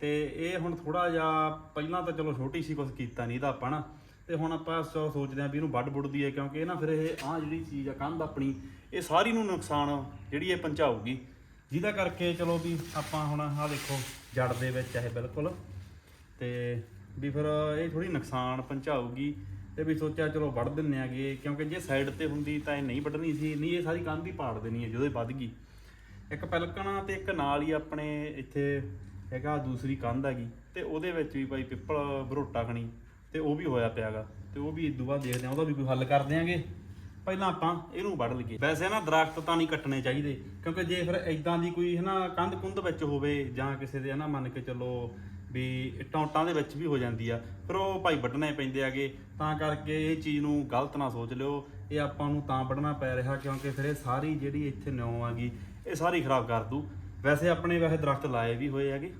ਤੇ ਇਹ ਹੁਣ ਥੋੜਾ ਜਿਹਾ ਪਹਿਲਾਂ ਤਾਂ ਚਲੋ ਛੋਟੀ ਸੀ ਕੁਝ ਕੀਤਾ ਨਹੀਂ ਇਹਦਾ ਆਪਾਂ ਨਾ। ਤੇ ਹੁਣ ਆਪਾਂ ਸੋਚਦੇ ਆਂ ਵੀ ਇਹਨੂੰ ਵੱਢ ਬੁੱਢ ਦੀ ਹੈ ਕਿਉਂਕਿ ਇਹ ਨਾ ਫਿਰ ਇਹ ਆਹ ਜਿਹੜੀ ਚੀਜ਼ ਆ ਕੰਧ ਆਪਣੀ, ਇਹ ਸਾਰੀ ਨੂੰ ਨੁਕਸਾਨ ਜਿਹੜੀ ਇਹ ਪਹੁੰਚਾਊਗੀ। ਜਿਹਦਾ ਕਰਕੇ ਚਲੋ ਵੀ ਆਪਾਂ ਹੁਣ ਆਹ ਦੇਖੋ ਜੜ ਦੇ ਵਿੱਚ ਇਹ ਬਿਲਕੁਲ ਤੇ ਵੀ ਫਿਰ ਇਹ ਥੋੜੀ ਨੁਕਸਾਨ ਪਹੁੰਚਾਊਗੀ ਤੇ ਵੀ ਸੋਚਿਆ ਚਲੋ ਵੱਢ ਦਿੰਨੇ ਆਗੇ, ਕਿਉਂਕਿ ਜੇ ਸਾਈਡ ਤੇ ਹੁੰਦੀ ਤਾਂ ਇਹ ਨਹੀਂ ਵੱਢਣੀ ਸੀ, ਨਹੀਂ ਇਹ ਸਾਰੀ ਕੰਧ ਹੀ ਪਾੜ ਦੇਣੀ ਹੈ ਜਦੋਂ ਇਹ ਵੱਧ ਗਈ। ਇੱਕ ਪਲਕਣਾ ਤੇ ਇੱਕ ਨਾਲ ਹੀ ਆਪਣੇ ਇੱਥੇ ਹੈਗਾ ਦੂਸਰੀ ਕੰਧ ਹੈਗੀ, ਤੇ ਉਹਦੇ ਵਿੱਚ ਵੀ ਭਾਈ ਪਿੱਪਲ ਬਰੋਟਾ ਖਣੀ, ਤੇ ਉਹ ਵੀ ਹੋਇਆ ਪਿਆਗਾ, ਤੇ ਉਹ ਵੀ ਇਦੋਂ ਬਾਅਦ ਦੇਖਦੇ ਆ ਉਹਦਾ ਵੀ ਕੋਈ ਹੱਲ ਕਰ ਦਿਆਂਗੇ। ਪਹਿਲਾਂ ਆਪਾਂ ਇਹਨੂੰ ਵੱਢ ਲਈਏ। ਵੈਸੇ ਨਾ ਦਰਖਤ ਤਾਂ ਨਹੀਂ ਕੱਟਣੇ ਚਾਹੀਦੇ, ਕਿਉਂਕਿ ਜੇ ਫਿਰ ਇਦਾਂ ਦੀ ਕੋਈ ਹਨਾ ਕੰਧ ਕੁੰਧ ਵਿੱਚ ਹੋਵੇ ਜਾਂ ਕਿਸੇ ਦੇ ਹਨਾ ਮੰਨ ਕੇ ਚੱਲੋ ਵੀ ਟੌਂਟਾਂ ਦੇ ਵਿੱਚ ਵੀ ਹੋ ਜਾਂਦੀ ਆ, ਫਿਰ ਉਹ ਭਾਈ ਵੱਢਣੇ ਪੈਂਦੇ ਆਗੇ। ਤਾਂ ਕਰਕੇ ਇਹ ਚੀਜ਼ ਨੂੰ ਗਲਤ ਨਾ ਸੋਚ ਲਿਓ। ਇਹ ਆਪਾਂ ਨੂੰ ਤਾਂ ਵੱਢਣਾ ਪੈ ਰਿਹਾ, ਕਿਉਂਕਿ ਫਿਰ ਇਹ ਸਾਰੀ ਜਿਹੜੀ ਇੱਥੇ ਨਿਉ ਆਗੀ, ਇਹ ਸਾਰੀ ਖਰਾਬ ਕਰ ਦੂ। ਵੈਸੇ ਆਪਣੇ ਵੈਸੇ ਦਰਖਤ ਲਾਏ ਵੀ ਹੋਏ ਹੈਗੇ।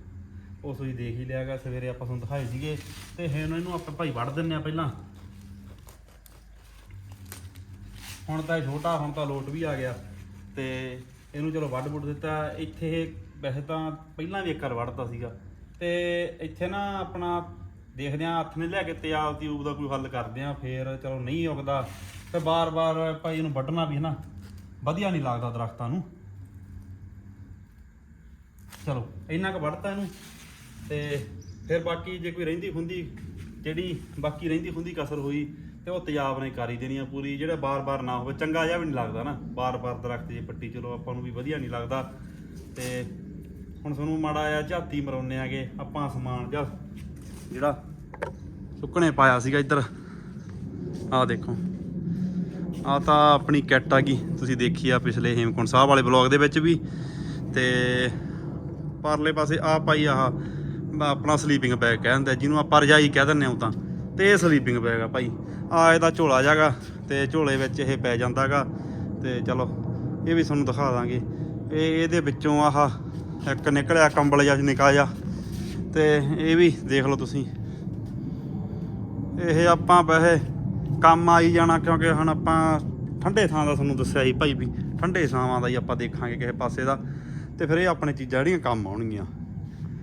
ਉਹ ਤੁਸੀਂ ਦੇਖ ਹੀ ਲਿਆਗਾ ਸਵੇਰੇ ਆਪਾਂ ਤੁਹਾਨੂੰ ਦਿਖਾਏ ਸੀਗੇ। ਤੇ ਹੁਣ ਇਹਨੂੰ ਆਪਾਂ ਭਾਈ ਵੱਢ ਦਿੰਨੇ ਆ ਪਹਿਲਾਂ। ਹੁਣ ਤਾਂ ਇਹ ਛੋਟਾ, ਹੁਣ ਤਾਂ ਲੋਟ ਵੀ ਆ ਗਿਆ। ਤੇ ਇਹਨੂੰ ਚਲੋ ਵੱਢ ਵੁੱਢ ਦਿੱਤਾ। ਇੱਥੇ ਇਹ ਵੈਸੇ ਤਾਂ ਪਹਿਲਾਂ ਵੀ ਇੱਕ ਵਾਰ ਵੱਢਤਾ ਸੀਗਾ। ਤੇ ਇੱਥੇ ਨਾ ਆਪਣਾ ਦੇਖਦੇ ਆ ਹੱਥ ਨੇ ਲੈ ਕੇ ਤਿਆਬ ਤਿਊਬ ਦਾ ਕੋਈ ਹੱਲ ਕਰਦੇ ਆ ਫੇਰ ਚਲੋ ਨਹੀਂ ਉਗਦਾ। ਤੇ ਬਾਰ-ਬਾਰ ਭਾਈ ਇਹਨੂੰ ਵੱਢਣਾ ਵੀ ਹਨਾ ਵਧੀਆ ਨਹੀਂ ਲੱਗਦਾ ਦਰਖਤਾਂ ਨੂੰ। ਚਲੋ, ਇੰਨਾ ਕੁ ਵੱਢਤਾ ਇਹਨੂੰ। ਤੇ ਫਿਰ ਬਾਕੀ ਜੇ ਕੋਈ ਰਹਿੰਦੀ ਹੁੰਦੀ, ਜਿਹੜੀ ਬਾਕੀ ਰਹਿੰਦੀ ਹੁੰਦੀ ਕਸਰ ਹੋਈ ਤੇ ਉਹ ਤੇਜ਼ਾਬ ਨੇ ਕਰ ਹੀ ਦੇਣੀ ਆ ਪੂਰੀ, ਜਿਹੜਾ ਬਾਰ-ਬਾਰ ਨਾ ਹੋਵੇ, ਚੰਗਾ ਜਿਹਾ ਵੀ ਨਹੀਂ ਲੱਗਦਾ ਨਾ। ਬਾਰ-ਬਾਰ ਦਰਖਤ ਜੇ ਪੱਟੀ, ਚਲੋ ਆਪਾਂ ਨੂੰ ਵੀ ਵਧੀਆ ਨਹੀਂ ਲੱਗਦਾ। ਤੇ ਹੁਣ ਤੁਹਾਨੂੰ ਮਾੜਾ ਆ ਝਾਤੀ ਮਰਾਉਨੇ ਆਗੇ, ਆਪਾਂ ਸਮਾਨ ਜਾਂ ਜਿਹੜਾ ਸੁੱਕਣੇ ਪਾਇਆ ਸੀਗਾ ਇੱਧਰ। ਆਹ ਦੇਖੋ। ਆ ਤਾਂ ਆਪਣੀ ਕਿੱਟ ਆ ਗਈ। ਤੁਸੀਂ ਦੇਖੀ ਆ ਪਿਛਲੇ ਹੇਮਕੁੰਟ ਸਾਹਿਬ ਵਾਲੇ ਬਲੌਗ ਦੇ ਵਿੱਚ ਵੀ। ਤੇ ਪਰਲੇ ਪਾਸੇ ਆ ਪਾਈ ਆਹ, ਆਪਣਾ ਸਲੀਪਿੰਗ ਬੈਗ ਕਹਿੰਦੇ ਜਿਹਨੂੰ ਆਪਾਂ ਰਜਾਈ ਕਹਿ ਦਿੰਦੇ ਹਾਂ ਤਾਂ। ਤੇ ਇਹ ਸਲੀਪਿੰਗ ਬੈਗ ਆ ਭਾਈ। ਆ ਇਹਦਾ ਝੋਲਾ ਜਾਗਾ ਤੇ ਝੋਲੇ ਵਿੱਚ ਇਹ ਪੈ ਜਾਂਦਾਗਾ ਤੇ ਚਲੋ, ਇਹ ਵੀ ਤੁਹਾਨੂੰ ਦਿਖਾ ਦਾਂਗੇ। ਇਹ ਇਹਦੇ ਵਿੱਚੋਂ ਆਹ ਇੱਕ ਨਿਕਲਿਆ ਕੰਬਲ ਜਿਹਾ ਨਿਕਾ ਜਾ ਤੇ ਇਹ ਵੀ ਦੇਖ ਲਓ ਤੁਸੀਂ। ਇਹ ਆਪਾਂ ਵੈਸੇ ਕੰਮ ਆਈ ਜਾਣਾ ਕਿਉਂਕਿ ਹੁਣ ਆਪਾਂ ਠੰਡੇ ਥਾਂ ਦਾ ਤੁਹਾਨੂੰ ਦੱਸਿਆ ਸੀ ਭਾਈ ਵੀ ਠੰਡੇ ਥਾਵਾਂ ਦਾ ਹੀ ਆਪਾਂ ਦੇਖਾਂਗੇ ਕਿਸੇ ਪਾਸੇ ਦਾ ਤੇ ਫਿਰ ਇਹ ਆਪਣੇ ਚੀਜ਼ਾਂ ਜਿਹੜੀਆਂ ਕੰਮ ਆਉਣਗੀਆਂ।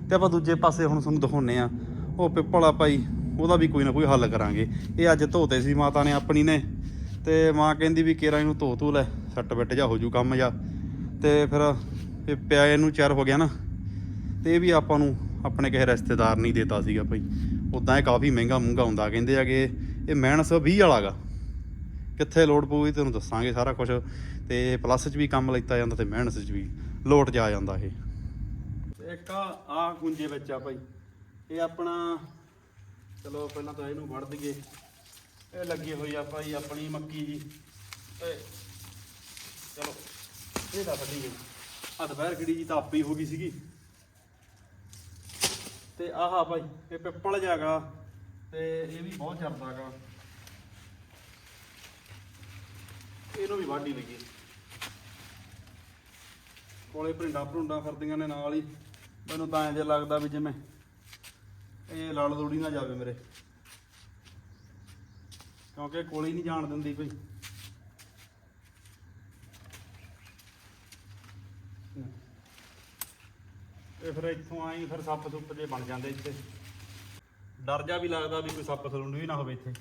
ਤੇ ਆਪਾਂ ਦੂਜੇ ਪਾਸੇ ਹੁਣ ਤੁਹਾਨੂੰ ਦਿਖਾਉਨੇ ਆ ਉਹ ਪਿੱਪਲ ਆ ਭਾਈ ਉਹਦਾ ਵੀ ਕੋਈ ਨਾ ਕੋਈ ਹੱਲ ਕਰਾਂਗੇ। ਇਹ ਅੱਜ ਧੋਤੇ ਸੀ ਮਾਤਾ ਨੇ ਆਪਣੀ ਨੇ। ਤੇ ਮਾਂ ਕਹਿੰਦੀ ਵੀ ਕੇਰਾ ਇਹਨੂੰ ਧੋ ਧੂ ਲੈ, ਸੱਟ ਬਿੱਟ ਜਾ ਹੋ ਜੂ ਕੰਮ ਜਾ। ਤੇ ਫਿਰ ਇਹ ਪਿਆ ਇਹਨੂੰ ਚਿਰ ਹੋ ਗਿਆ ਨਾ। ਤੇ ਇਹ ਵੀ ਆਪਾਂ ਨੂੰ ਆਪਣੇ ਕਿਸੇ ਰਿਸ਼ਤੇਦਾਰ ਨਹੀਂ ਦਿੱਤਾ ਸੀਗਾ ਭਾਈ ਉਦਾਂ ਇਹ ਕਾਫੀ ਮਹਿੰਗਾ ਮੂੰਗਾ ਹੁੰਦਾ। ਕਹਿੰਦੇ ਆ ਕਿ ਇਹ ਮੈਣਸ 20 ਵਾਲਾਗਾ। ਕਿੱਥੇ ਲੋਡ ਪਊਗੀ ਤੁਹਾਨੂੰ ਦੱਸਾਂਗੇ ਸਾਰਾ ਕੁਝ ਤੇ ਪਲੱਸ 'ਚ ਵੀ ਕੰਮ ਲੈਤਾ ਜਾਂਦਾ ਤੇ ਮਿਹਨਤ 'ਚ ਵੀ ਲੋਟ ਜਾ ਜਾਂਦਾ ਇਹ। ਇੱਕ ਆ ਗੁੰਜੇ ਵਿੱਚ ਆ ਭਾਈ ਇਹ ਆਪਣਾ ਚਲੋ ਪਹਿਲਾਂ ਤਾਂ ਇਹਨੂੰ ਵੜ ਦਈਏ। ਇਹ ਲੱਗੀ ਹੋਈ ਆ ਭਾਈ ਆਪਣੀ ਮੱਕੀ ਜੀ। ਤੇ ਚਲੋ, ਇਹ ਤਾਂ ਵੱਢੀ ਗਈ ਆ ਦੁਪਹਿਰ ਖੜੀ ਜੀ ਤਾਂ ਆਪੇ ਹੀ ਹੋ ਗਈ ਸੀਗੀ। ਤੇ ਆਹ ਭਾਈ, ਇਹ ਪਿੱਪਲ ਜਾਗਾ ਤੇ ਇਹ ਵੀ ਬਹੁਤ ਚਰਦਾਗਾ ਇਹਨੂੰ ਵੀ ਵਾਢੀ ਲੱਗੀ ਕੋਲੇ ਭਰਿੰਡਾ ਭਰੁੰਡਾ ਫਿਰਦੀਆਂ ਨੇ ਨਾਲ ਹੀ। ਮੈਨੂੰ ਤਾਂ ਐਂ ਜੇ ਲੱਗਦਾ ਵੀ ਜਿਵੇਂ ਇਹ ਲਾਲ ਲੋੜੀ ਨਾ ਜਾਵੇ ਮੇਰੇ। ਕਿਉਂਕਿ ਕੋਲੇ ਨਹੀਂ ਜਾਣ ਦਿੰਦੀ ਭਈ ਇਹ ਫਿਰ ਇੱਥੋਂ ਆਈ ਫਿਰ ਸੱਪ ਸੁੱਪ ਜੇ ਬਣ ਜਾਂਦੇ ਇੱਥੇ। ਡਰ ਜਾ ਵੀ ਲੱਗਦਾ ਵੀ ਕੋਈ ਸੱਪ ਸਲੂੰਡ ਵੀ ਨਾ ਹੋਵੇ ਇੱਥੇ।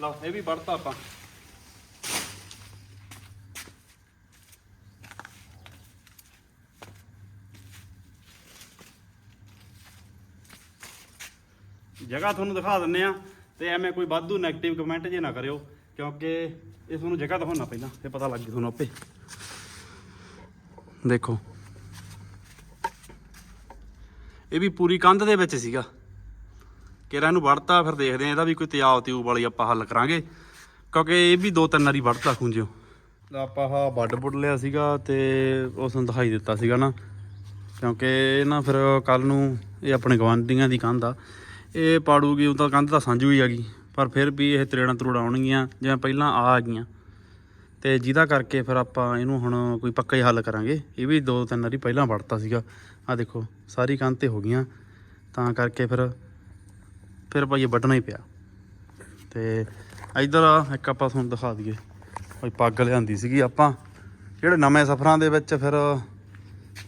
ਲਓ ਇਹ ਵੀ ਵੜਤਾ ਆਪਾਂ। ਜਗ੍ਹਾ ਤੁਹਾਨੂੰ ਦਿਖਾ ਦਿੰਨੇ ਆ, ਤੇ ਐਵੇਂ ਕੋਈ ਵਾਧੂ 네ਗੇਟਿਵ ਕਮੈਂਟ ਜੇ ਨਾ ਕਰਿਓ, ਕਿਉਂਕਿ ਇਹ ਤੁਹਾਨੂੰ ਜਗ੍ਹਾ ਦਿਖਾਉਣਾ ਪਹਿਲਾਂ ਤੇ ਪਤਾ ਲੱਗ ਜੂ ਤੁਹਾਨੂੰ ਆਪੇ। ਦੇਖੋ। ਇਹ ਵੀ ਪੂਰੀ ਕੰਧ ਦੇ ਵਿੱਚ ਸੀਗਾ। ਕਿਹੜਾ ਇਹਨੂੰ ਵੜਤਾ, ਫਿਰ ਦੇਖਦੇ ਆ, ਇਹਦਾ ਵੀ ਕੋਈ ਤਿਆਬ ਤਿਊਬ ਵਾਲੀ ਆਪਾਂ ਹੱਲ ਕਰਾਂਗੇ। ਕਿਉਂਕਿ ਇਹ ਵੀ ਦੋ ਤਿੰਨ ਵਾਰੀ ਵੜਤਾ ਖੁੰਝਿਓ। ਆਪਾਂ ਆਹ ਵੱਡ ਬੁੱਡ ਲਿਆ ਸੀਗਾ ਤੇ ਉਸ ਨੂੰ ਦਿਖਾਈ ਦਿੱਤਾ ਸੀਗਾ ਨਾ। ਕਿਉਂਕਿ ਇਹ ਨਾ ਫਿਰ ਕੱਲ ਨੂੰ ਇਹ ਆਪਣੇ ਗਵਾਂਢੀਆਂ ਦੀ ਕੰਧ ਆ। ਇਹ ਪਾੜੂਗੀ ਉਹ ਤਾਂ ਕੰਧ ਤਾਂ ਸਾਂਝੂ ਹੀ ਹੈਗੀ, ਪਰ ਫਿਰ ਵੀ ਇਹ ਤਰੇੜਾਂ ਤਰੂੜਾਂ ਆਉਣਗੀਆਂ ਜਿਵੇਂ ਪਹਿਲਾਂ ਆ ਗਈਆਂ। ਤੇ ਜਿਹਦਾ ਕਰਕੇ ਫਿਰ ਆਪਾਂ ਇਹਨੂੰ ਹੁਣ ਕੋਈ ਪੱਕਾ ਹੀ ਹੱਲ ਕਰਾਂਗੇ। ਇਹ ਵੀ ਦੋ ਤਿੰਨ ਵਾਰੀ ਪਹਿਲਾਂ ਵੜਤਾ ਸੀਗਾ। ਆ ਦੇਖੋ, ਸਾਰੀ ਕੰਧ ਤੇ ਹੋ ਗਈਆਂ। ਤਾਂ ਕਰਕੇ ਫਿਰ ਫਿਰ ਭਾਈ ਇਹ ਵੱਢਣਾ ਹੀ ਪਿਆ। ਤੇ ਇਧਰ ਇੱਕ ਆਪਾਂ ਤੁਹਾਨੂੰ ਦਿਖਾ ਦਈਏ। ਭਾਈ ਪੱਗ ਲਿਆਂਦੀ ਸੀਗੀ ਆਪਾਂ। ਜਿਹੜੇ ਨਵੇਂ ਸਫ਼ਰਾਂ ਦੇ ਵਿੱਚ ਫਿਰ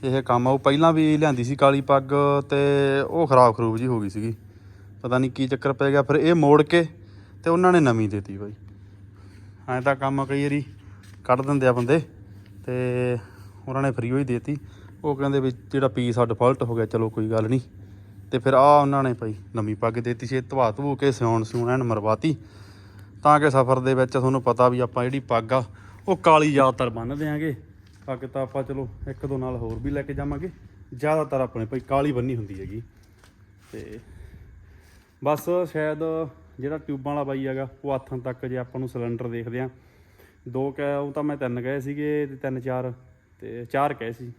ਇਹ ਕੰਮ ਆ, ਉਹ ਪਹਿਲਾਂ ਵੀ ਲਿਆਂਦੀ ਸੀ ਕਾਲੀ ਪੱਗ, ਤੇ ਉਹ ਖਰਾਬ ਖਰੂਬ ਜੀ ਹੋ ਗਈ ਸੀਗੀ। ਪਤਾ ਨਹੀਂ ਕੀ ਚੱਕਰ ਪੈ ਗਿਆ, ਫਿਰ ਇਹ ਮੋੜ ਕੇ ਤੇ ਉਹਨਾਂ ਨੇ ਨਵੀਂ ਦੇਤੀ ਬਾਈ। ਐਂ ਤਾਂ ਕੰਮ ਕਈ ਵਾਰੀ ਕੱਢ ਦਿੰਦੇ ਆ ਬੰਦੇ ਤੇ ਉਹਨਾਂ ਨੇ ਫਰੀ ਹੋਈ ਦੇਤੀ। ਉਹ ਕਹਿੰਦੇ ਵੀ ਜਿਹੜਾ ਪੀਸ ਆ ਡਿਫਾਲਟ ਹੋ ਗਿਆ, ਚਲੋ ਕੋਈ ਗੱਲ ਨਹੀਂ। ਤੇ ਫਿਰ ਆ ਉਹਨਾਂ ਨੇ ਭਾਈ ਨਵੀਂ ਪੱਗ ਦੇਤੀ ਸੀ ਧਵਾ ਧੂ ਕੇ ਸਿਉਣ ਸਿਉਣ ਐਨ ਮਰਵਾਤੀ। ਤਾਂ ਕਿ ਸਫ਼ਰ ਦੇ ਵਿੱਚ ਤੁਹਾਨੂੰ ਪਤਾ ਵੀ ਆਪਾਂ ਜਿਹੜੀ ਪੱਗ ਆ, ਉਹ ਕਾਲੀ ਜ਼ਿਆਦਾਤਰ ਬੰਨ੍ਹ ਦਿਆਂਗੇ। ਪੱਗ ਤਾਂ ਆਪਾਂ ਚਲੋ ਇੱਕ ਦੋ ਨਾਲ ਹੋਰ ਵੀ ਲੈ ਕੇ ਜਾਵਾਂਗੇ। ਜ਼ਿਆਦਾਤਰ ਆਪਣੇ ਭਾਈ ਕਾਲੀ ਬੰਨੀ ਹੁੰਦੀ ਹੈਗੀ। ਤੇ ਬਸ ਸ਼ਾਇਦ ਜਿਹੜਾ ਟਿਊਬਾਂ ਵਾਲਾ ਬਾਈ ਹੈਗਾ, ਉਹ ਹੱਥਾਂ ਤੱਕ ਜੇ ਆਪਾਂ ਨੂੰ ਸਿਲੰਡਰ ਦੇਖਦੇ ਆ ਦੋ ਕਹਿ ਉਹ ਤਾਂ ਮੈਂ ਤਿੰਨ ਕਹੇ ਸੀਗੇ ਤੇ ਤਿੰਨ ਚਾਰ, ਤੇ ਚਾਰ ਕਹੇ ਸੀ।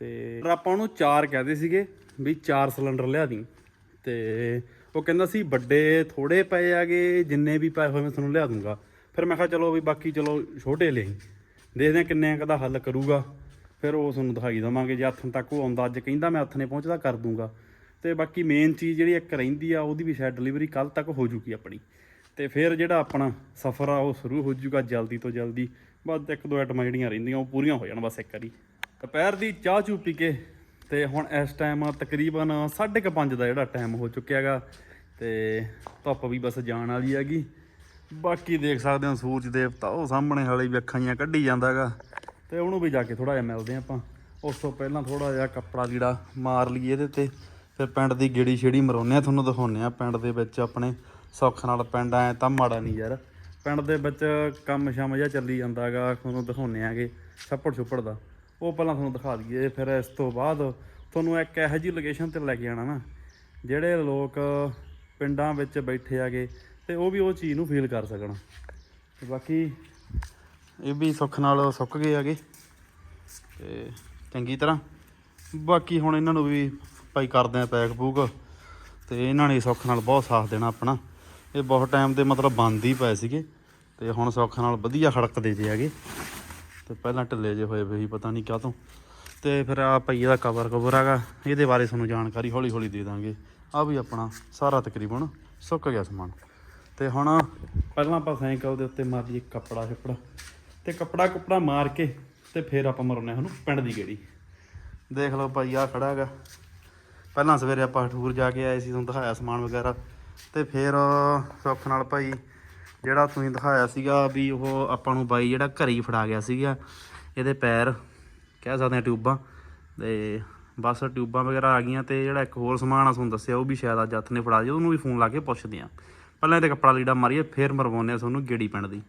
ਤੇ ਪਰ ਆਪਾਂ ਉਹਨੂੰ ਚਾਰ ਕਹਦੇ ਸੀਗੇ ਵੀ ਚਾਰ ਸਿਲੰਡਰ ਲਿਆ ਦੀ। ਤੇ ਉਹ ਕਹਿੰਦਾ ਸੀ ਵੱਡੇ ਥੋੜੇ ਪਏ ਆਗੇ ਜਿੰਨੇ ਵੀ ਪਏ ਹੋਏ ਮੈਂ ਤੁਹਾਨੂੰ ਲਿਆ ਦੂੰਗਾ। ਫਿਰ ਮੈਂ ਕਿਹਾ ਚਲੋ ਵੀ ਬਾਕੀ ਚਲੋ ਛੋਟੇ ਲਈ ਦੇਖਦੇ ਆ ਕਿੰਨੇ ਕੁ ਹੱਲ ਕਰੂਗਾ। ਫਿਰ ਉਹ ਤੁਹਾਨੂੰ ਦਿਖਾਈ ਦਵਾਂਗੇ, ਜੇ ਹੱਥਾਂ ਤੱਕ ਉਹ ਆਉਂਦਾ, ਅੱਜ ਕਹਿੰਦਾ ਮੈਂ ਹੱਥ ਨੇ ਪਹੁੰਚਦਾ ਕਰ ਦੂੰਗਾ। ਤੇ ਬਾਕੀ ਮੇਨ ਚੀਜ਼ ਜਿਹੜੀ ਇੱਕ ਰਹਿੰਦੀ ਆ, ਉਹਦੀ ਵੀ ਸ਼ਾਇਦ ਡਿਲੀਵਰੀ ਕੱਲ ਤੱਕ ਹੋ ਜੂਗੀ ਆਪਣੀ। ਤੇ ਫਿਰ ਜਿਹੜਾ ਆਪਣਾ ਸਫ਼ਰ ਆ, ਉਹ ਸ਼ੁਰੂ ਹੋ ਜੂਗਾ ਜਲਦੀ ਤੋਂ ਜਲਦੀ। ਬਸ ਇੱਕ ਦੋ ਆਈਟਮਾਂ ਜਿਹੜੀਆਂ ਰਹਿੰਦੀਆਂ, ਉਹ ਪੂਰੀਆਂ ਹੋ ਜਾਣ ਬਸ ਇੱਕ ਵਾਰੀ। ਦੁਪਹਿਰ ਦੀ ਚਾਹ ਚੂ ਪੀ ਕੇ, ਤੇ ਹੁਣ ਇਸ ਟਾਈਮ ਤਕਰੀਬਨ 5:30 ਦਾ ਜਿਹੜਾ ਟਾਈਮ ਹੋ ਚੁੱਕਿਆ ਹੈਗਾ। ਤੇ ਧੁੱਪ ਵੀ ਬਸ ਜਾਣ ਵਾਲੀ ਹੈਗੀ। ਬਾਕੀ ਦੇਖ ਸਕਦੇ ਹੋ ਸੂਰਜ ਦੇਵਤਾ, ਉਹ ਸਾਹਮਣੇ ਹਾਲੇ ਵੀ ਅੱਖਾਂ ਜੀਆਂ ਕੱਢੀ ਜਾਂਦਾ ਹੈਗਾ। ਤੇ ਉਹਨੂੰ ਵੀ ਜਾ ਕੇ ਥੋੜਾ ਜਿਹਾ ਮਿਲਦੇ ਹਾਂ ਆਪਾਂ। ਉਸ ਤੋਂ ਪਹਿਲਾਂ ਥੋੜਾ ਜਿਹਾ ਕੱਪੜਾ ਲੀੜਾ ਮਾਰ ਲਈਏ ਇਹਦੇ ਤੇ। ਫਿਰ ਪਿੰਡ ਦੀ ਗੇੜੀ ਛੇੜੀ ਮਰਾਉਂਦੇ ਆ ਤੁਹਾਨੂੰ ਦਿਖਾਉਂਦੇ ਆ ਪਿੰਡ ਦੇ ਵਿੱਚ ਆਪਣੇ ਸੁੱਖ ਨਾਲ ਪਿੰਡ ਐ ਤਾਂ ਮਾੜਾ ਨਹੀਂ ਯਾਰ। ਪਿੰਡ ਦੇ ਵਿੱਚ ਕੰਮ ਸ਼ਮ ਜਿਹਾ ਚੱਲੀ ਜਾਂਦਾ ਹੈਗਾ ਤੁਹਾਨੂੰ ਦਿਖਾਉਂਦੇ ਆਗੇ ਛੱਪੜ ਛੁੱਪੜ ਦਾ। ਉਹ ਪਹਿਲਾਂ ਤੁਹਾਨੂੰ ਦਿਖਾ ਦਈਏ, ਫਿਰ ਇਸ ਤੋਂ ਬਾਅਦ ਤੁਹਾਨੂੰ ਇੱਕ ਇਹੋ ਜਿਹੀ ਲੋਕੇਸ਼ਨ ਤੇ ਲੈ ਕੇ ਆਣਾ ਨਾ, ਜਿਹੜੇ ਲੋਕ ਪਿੰਡਾਂ ਵਿੱਚ ਬੈਠੇ ਆਗੇ ਤੇ ਉਹ ਵੀ ਉਹ ਚੀਜ਼ ਨੂੰ ਫੀਲ ਕਰ ਸਕਣ। ਤੇ ਬਾਕੀ ਇਹ ਵੀ ਸੁੱਖ ਨਾਲ ਸੁੱਕ ਗਏ ਆਗੇ ਤੇ ਚੰਗੀ ਤਰ੍ਹਾਂ। ਬਾਕੀ ਹੁਣ ਇਹਨਾਂ ਨੂੰ ਵੀ ਭਾਈ ਕਰਦੇ ਆ ਪੈਕ ਪੂਕ ਤੇ ਇਹਨਾਂ ਨੇ ਸੁੱਖ ਨਾਲ ਬਹੁਤ ਸਾਥ ਦੇਣਾ ਆਪਣਾ। ਇਹ ਬਹੁਤ ਟਾਈਮ ਦੇ ਮਤਲਬ ਬੰਦ ਹੀ ਪਏ ਸੀਗੇ ਤੇ ਹੁਣ ਸੁੱਖ ਨਾਲ ਵਧੀਆ ਖੜਕਦੇ ਜੇ ਹੈਗੇ। ਤੇ ਪਹਿਲਾਂ ਢਿੱਲੇ ਜੇ ਹੋਏ ਪਏ ਸੀ, ਪਤਾ ਨਹੀਂ ਕਾਹ ਤੋਂ ਤੇ ਫਿਰ ਆ ਭਾਈ ਇਹਦਾ ਕਵਰ ਕਵਰ ਹੈਗਾ, ਇਹਦੇ ਬਾਰੇ ਤੁਹਾਨੂੰ ਜਾਣਕਾਰੀ ਹੌਲੀ ਹੌਲੀ ਦੇ ਦਾਂਗੇ। ਆ ਵੀ ਆਪਣਾ ਸਾਰਾ ਤਕਰੀਬਨ ਸੁੱਕ ਗਿਆ ਸਮਾਨ। ਤੇ ਹੁਣ ਪਹਿਲਾਂ ਆਪਾਂ ਸਾਈਕਲ ਦੇ ਉੱਤੇ ਮਾਰ ਲਈਏ ਕੱਪੜਾ ਛੱਪੜਾ ਤੇ ਕੱਪੜਾ ਕੁਪੜਾ ਮਾਰ ਕੇ ਤੇ ਫਿਰ ਆਪਾਂ ਮਰਨੇ ਸਾਨੂੰ ਪਿੰਡ ਦੀ ਗੇੜੀ। ਦੇਖ ਲਓ ਭਾਈ ਆ ਖੜਾ ਹੈਗਾ। ਪਹਿਲਾਂ ਸਵੇਰੇ ਆਪਾਂ ਟੂਰ ਜਾ ਕੇ ਆਏ ਸੀ, ਤੁਹਾਨੂੰ ਦਿਖਾਇਆ ਸਮਾਨ ਵਗੈਰਾ। ਤੇ ਫਿਰ, ਸੁੱਖ ਨਾਲ ਭਾਈ, ਜਿਹੜਾ ਤੁਸੀਂ ਦਿਖਾਇਆ ਸੀਗਾ ਵੀ ਉਹ ਆਪਾਂ ਨੂੰ ਬਾਈ ਜਿਹੜਾ ਘਰੇ ਹੀ ਫੜਾ ਗਿਆ ਸੀਗਾ, ਇਹਦੇ ਪੈਰ, ਕਹਿ ਸਕਦੇ ਆ ਟਿਊਬਾਂ, ਤੇ ਬਸ ਟਿਊਬਾਂ ਵਗੈਰਾ ਆ ਗਈਆਂ ਤੇ ਜਿਹੜਾ ਇੱਕ ਹੋਰ ਸਮਾਨ ਆ, ਤੁਹਾਨੂੰ ਦੱਸਿਆ, ਉਹ ਵੀ ਸ਼ਾਇਦ ਅੱਜ ਹੱਥ ਨੇ ਫੜਾ ਦਿਆ ਉਹਨੂੰ ਵੀ ਫੋਨ ਲਾ ਕੇ ਪੁੱਛਦੇ ਆ। ਪਹਿਲਾਂ ਇਹਦੇ ਕੱਪੜਾ ਲੀੜਾ ਮਾਰੀਏ, ਫਿਰ ਮਰਵਾਉਂਦੇ ਆ ਤੁਹਾਨੂੰ ਗੇੜੀ ਪਿੰਡ ਦੀ।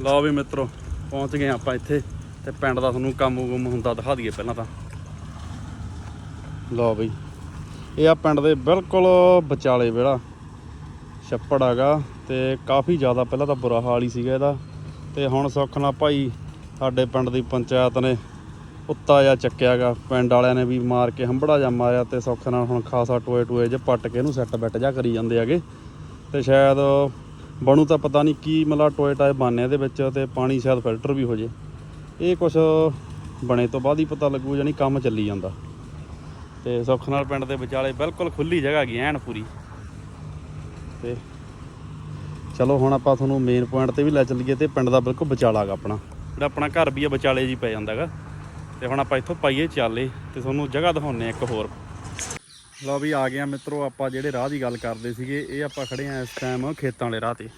ਲਓ ਵੀ ਮਿੱਤਰੋ, ਪਹੁੰਚ ਗਏ ਆਪਾਂ ਇੱਥੇ, ਤੇ ਪਿੰਡ ਦਾ ਤੁਹਾਨੂੰ ਕੰਮ ਗੁੰਮ ਹੁੰਦਾ ਦਿਖਾ ਦਈਏ ਪਹਿਲਾਂ ਤਾਂ। ਲਓ ਬਈ। ਇਹ ਆ ਪਿੰਡ ਦੇ ਬਿਲਕੁਲ ਵਿਚਾਲੇ ਵਿਹੜਾ। ਛੱਪੜ ਹੈਗਾ ਤੇ ਕਾਫੀ ਜ਼ਿਆਦਾ ਪਹਿਲਾਂ ਤਾਂ ਬੁਰਾ ਹਾਲ ਹੀ ਸੀਗਾ ਇਹਦਾ। ਤੇ ਹੁਣ ਸੁੱਖ ਨਾਲ ਭਾਈ ਸਾਡੇ ਪਿੰਡ ਦੀ ਪੰਚਾਇਤ ਨੇ ਉੱਤਾ ਜਾਂ ਚੱਕਿਆਗਾ ਪਿੰਡ ਵਾਲਿਆਂ ਨੇ ਵੀ ਮਾਰ ਕੇ ਹੰਬੜਾ ਜਾਂ ਮਾਰਿਆ ਤੇ ਸੁੱਖ ਨਾਲ ਹੁਣ ਖਾਸਾ ਟੋਏ ਟੋਏ ਜੇ ਪੱਟ ਕੇ ਇਹਨੂੰ ਸੈੱਟ ਬੈਟ ਜਾ ਕਰੀ ਜਾਂਦੇ ਹੈਗੇ। ਤੇ ਸ਼ਾਇਦ ਬਣੂ ਤਾਂ ਪਤਾ ਨਹੀਂ ਕੀ ਮਤਲਬ ਟੋਏ ਟਾਏ ਬਣਨੇ ਇਹਦੇ ਵਿੱਚ ਤੇ ਪਾਣੀ ਸ਼ਾਇਦ ਫਿਲਟਰ ਵੀ ਹੋ ਜੇ। ਇਹ ਕੁਝ ਬਣੇ ਤੋਂ ਬਾਅਦ ਹੀ ਪਤਾ ਲੱਗੂ ਜਾਨੀ ਕੰਮ ਚੱਲੀ ਜਾਂਦਾ। ਤੇ ਸੁੱਖ ਨਾਲ ਪਿੰਡ ਦੇ ਵਿਚਾਲੇ ਬਿਲਕੁਲ ਖੁੱਲੀ ਜਗ੍ਹਾ ਗਈ ਐਨ ਪੂਰੀ। ਤੇ ਚਲੋ ਹੁਣ ਆਪਾਂ ਤੁਹਾਨੂੰ ਮੇਨ ਪੁਆਇੰਟ ਤੇ ਵੀ ਲੈ ਚੱਲੀਏ ਤੇ ਪਿੰਡ ਦਾ ਬਿਲਕੁਲ ਵਿਚਾਲਾ ਹੈਗਾ ਆਪਣਾ। ਜਿਹੜਾ ਆਪਣਾ ਘਰ ਵੀ ਆ ਵਿਚਾਲੇ ਜੀ ਪੈ ਜਾਂਦਾ ਹੈਗਾ। ਤੇ ਹੁਣ ਆਪਾਂ ਇੱਥੋਂ ਪਾਈਏ ਚਾਲੇ ਤੇ ਤੁਹਾਨੂੰ ਜਗ੍ਹਾ ਦਿਖਾਉਂਦੇ ਆ ਇੱਕ ਹੋਰ। ਲਓ ਵੀ ਆ ਗਿਆ ਮਿੱਤਰੋ, ਆਪਾਂ ਜਿਹੜੇ ਰਾਹ ਦੀ ਗੱਲ ਕਰਦੇ ਸੀਗੇ, ਇਹ ਆਪਾਂ ਖੜੇ ਆ ਇਸ ਟਾਈਮ ਖੇਤਾਂ ਵਾਲੇ ਰਾਹ ਤੇ।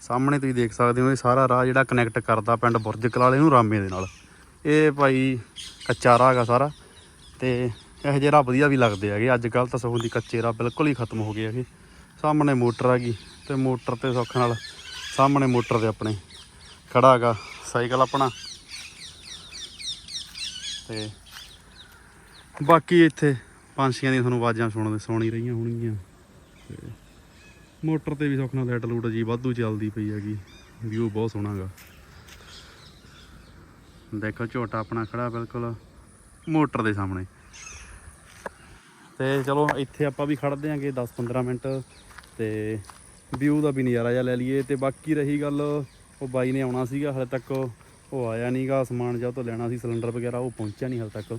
ਸਾਹਮਣੇ ਤੁਸੀਂ ਦੇਖ ਸਕਦੇ ਹੋ, ਇਹ ਸਾਰਾ ਰਾਹ ਜਿਹੜਾ ਕਨੈਕਟ ਕਰਦਾ ਪਿੰਡ ਬੁਰਜ ਕਲਾਲੇ ਨੂੰ ਰਾਮੇ ਦੇ ਨਾਲ। ਇਹ ਭਾਈ ਕੱਚਾ ਰਾਹ ਹੈਗਾ ਸਾਰਾ। ਤੇ ਇਹੋ ਜਿਹੇ ਰੱਬ ਵਧੀਆ ਵੀ ਲੱਗਦੇ ਹੈਗੇ, ਅੱਜ ਕੱਲ ਤਾਂ ਸਗੋਂ ਦੀ ਕੱਚੇ ਰੱਬ ਬਿਲਕੁਲ ਹੀ ਖਤਮ ਹੋ ਗਏ ਹੈਗੇ। ਸਾਹਮਣੇ ਮੋਟਰ ਆ ਗਈ ਤੇ ਮੋਟਰ ਤੇ ਸੁੱਖ ਨਾਲ ਸਾਹਮਣੇ ਮੋਟਰ ਦੇ ਆਪਣੇ ਖੜਾ ਹੈਗਾ ਸਾਈਕਲ ਆਪਣਾ। ਤੇ ਬਾਕੀ ਇੱਥੇ ਪੰਛੀਆਂ ਦੀਆਂ ਤੁਹਾਨੂੰ ਆਵਾਜ਼ਾਂ ਸੁਣਦੇ ਸੁਣ ਹੀ ਰਹੀਆਂ ਹੋਣਗੀਆਂ। ਤੇ ਮੋਟਰ ਤੇ ਵੀ ਸੁੱਖ ਨਾਲ ਲਾਈਟ ਲੂਟ ਜੀ ਵਾਧੂ ਚੱਲਦੀ ਪਈ ਹੈਗੀ ਵਿਊ ਬਹੁਤ ਸੋਹਣਾ ਗਾ ਦੇਖੋ ਝੋਟਾ ਆਪਣਾ ਖੜਾ ਬਿਲਕੁਲ ਮੋਟਰ ਦੇ ਸਾਹਮਣੇ। ਤੇ ਚਲੋ ਇੱਥੇ ਆਪਾਂ ਵੀ ਖੜਦੇ ਆਂਗੇ 10-15 ਮਿੰਟ ਤੇ ਵਿਊ ਦਾ ਵੀ ਨਜ਼ਾਰਾ ਜਿਹਾ ਲੈ ਲਈਏ ਤੇ ਬਾਕੀ ਰਹੀ ਗੱਲ ਉਹ ਬਾਈ ਨੇ ਆਉਣਾ ਸੀਗਾ ਹਲੇ ਤੱਕ ਉਹ ਆਇਆ ਨਹੀਂਗਾ ਸਮਾਨ ਜਾਂ ਤੋਂ ਲੈਣਾ ਸੀ, ਸਿਲੰਡਰ ਵਗੈਰਾ, ਉਹ ਪਹੁੰਚਿਆ ਨਹੀਂ ਹਲੇ ਤੱਕ।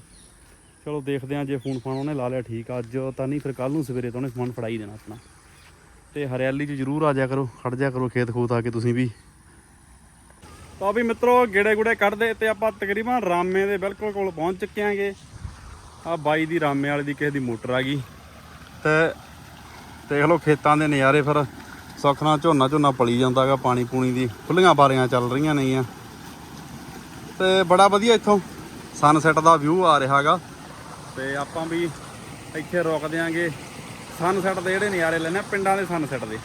ਚਲੋ ਦੇਖਦੇ ਆਂ ਜੇ ਫੋਨ ਫਾਨ ਉਹਨੇ ਲਾ ਲਿਆ ਠੀਕ ਅੱਜ ਤਾਂ ਨਹੀਂ ਫਿਰ ਕੱਲ ਨੂੰ ਸਵੇਰੇ ਤੋਂ ਉਹਨੇ ਸਮਾਨ ਫੜਾਈ ਦੇਣਾ ਆਪਣਾ। ਤੇ ਹਰਿਆਲੀ 'ਚ ਜ਼ਰੂਰ ਆ ਜਾ ਕਰੋ ਖੜ ਜਾ ਕਰੋ ਖੇਤ ਖੂਤ ਆ ਕੇ ਤੁਸੀਂ ਵੀ। ਤਾਂ ਵੀ ਮਿੱਤਰੋ, ਗੇੜੇ ਗੁੜੇ ਕੱਢਦੇ ਤੇ ਆਪਾਂ ਤਕਰੀਬਨ ਰਾਮੇ ਦੇ ਬਿਲਕੁਲ ਕੋਲ ਪਹੁੰਚ ਚੁੱਕੇ ਆਂਗੇ ਆ ਬਾਈ ਦੀ ਰਾਮੇ ਵਾਲੇ ਦੀ ਕਿਸੇ ਦੀ ਮੋਟਰ ਆ ਗਈ। ਤੇ ਦੇਖ ਲਓ ਖੇਤਾਂ ਦੇ ਨਜ਼ਾਰੇ ਫਿਰ। ਸੁੱਖ ਝੋਨਾ ਝੋਨਾ ਪਲੀ ਜਾਂਦਾਗਾ ਪਾਣੀ ਪੂਣੀ ਦੀ। ਖੁੱਲੀਆਂ ਬਾਰੀਆਂ ਚੱਲ ਰਹੀਆਂ ਨੇਗੀਆਂ ਤੇ ਬੜਾ ਵਧੀਆ ਇੱਥੋਂ ਸਨਸੈਟ ਦਾ ਵਿਊ ਆ ਰਿਹਾਗਾ ਤੇ ਆਪਾਂ ਵੀ ਇੱਥੇ ਰੁਕ ਦਿਆਂਗੇ। ਸਨਸੈਟ ਦੇ ਜਿਹੜੇ ਨਜ਼ਾਰੇ ਲੈਣੇ ਆ, ਪਿੰਡਾਂ ਦੇ ਸਨਸੈਟ ਦੇ।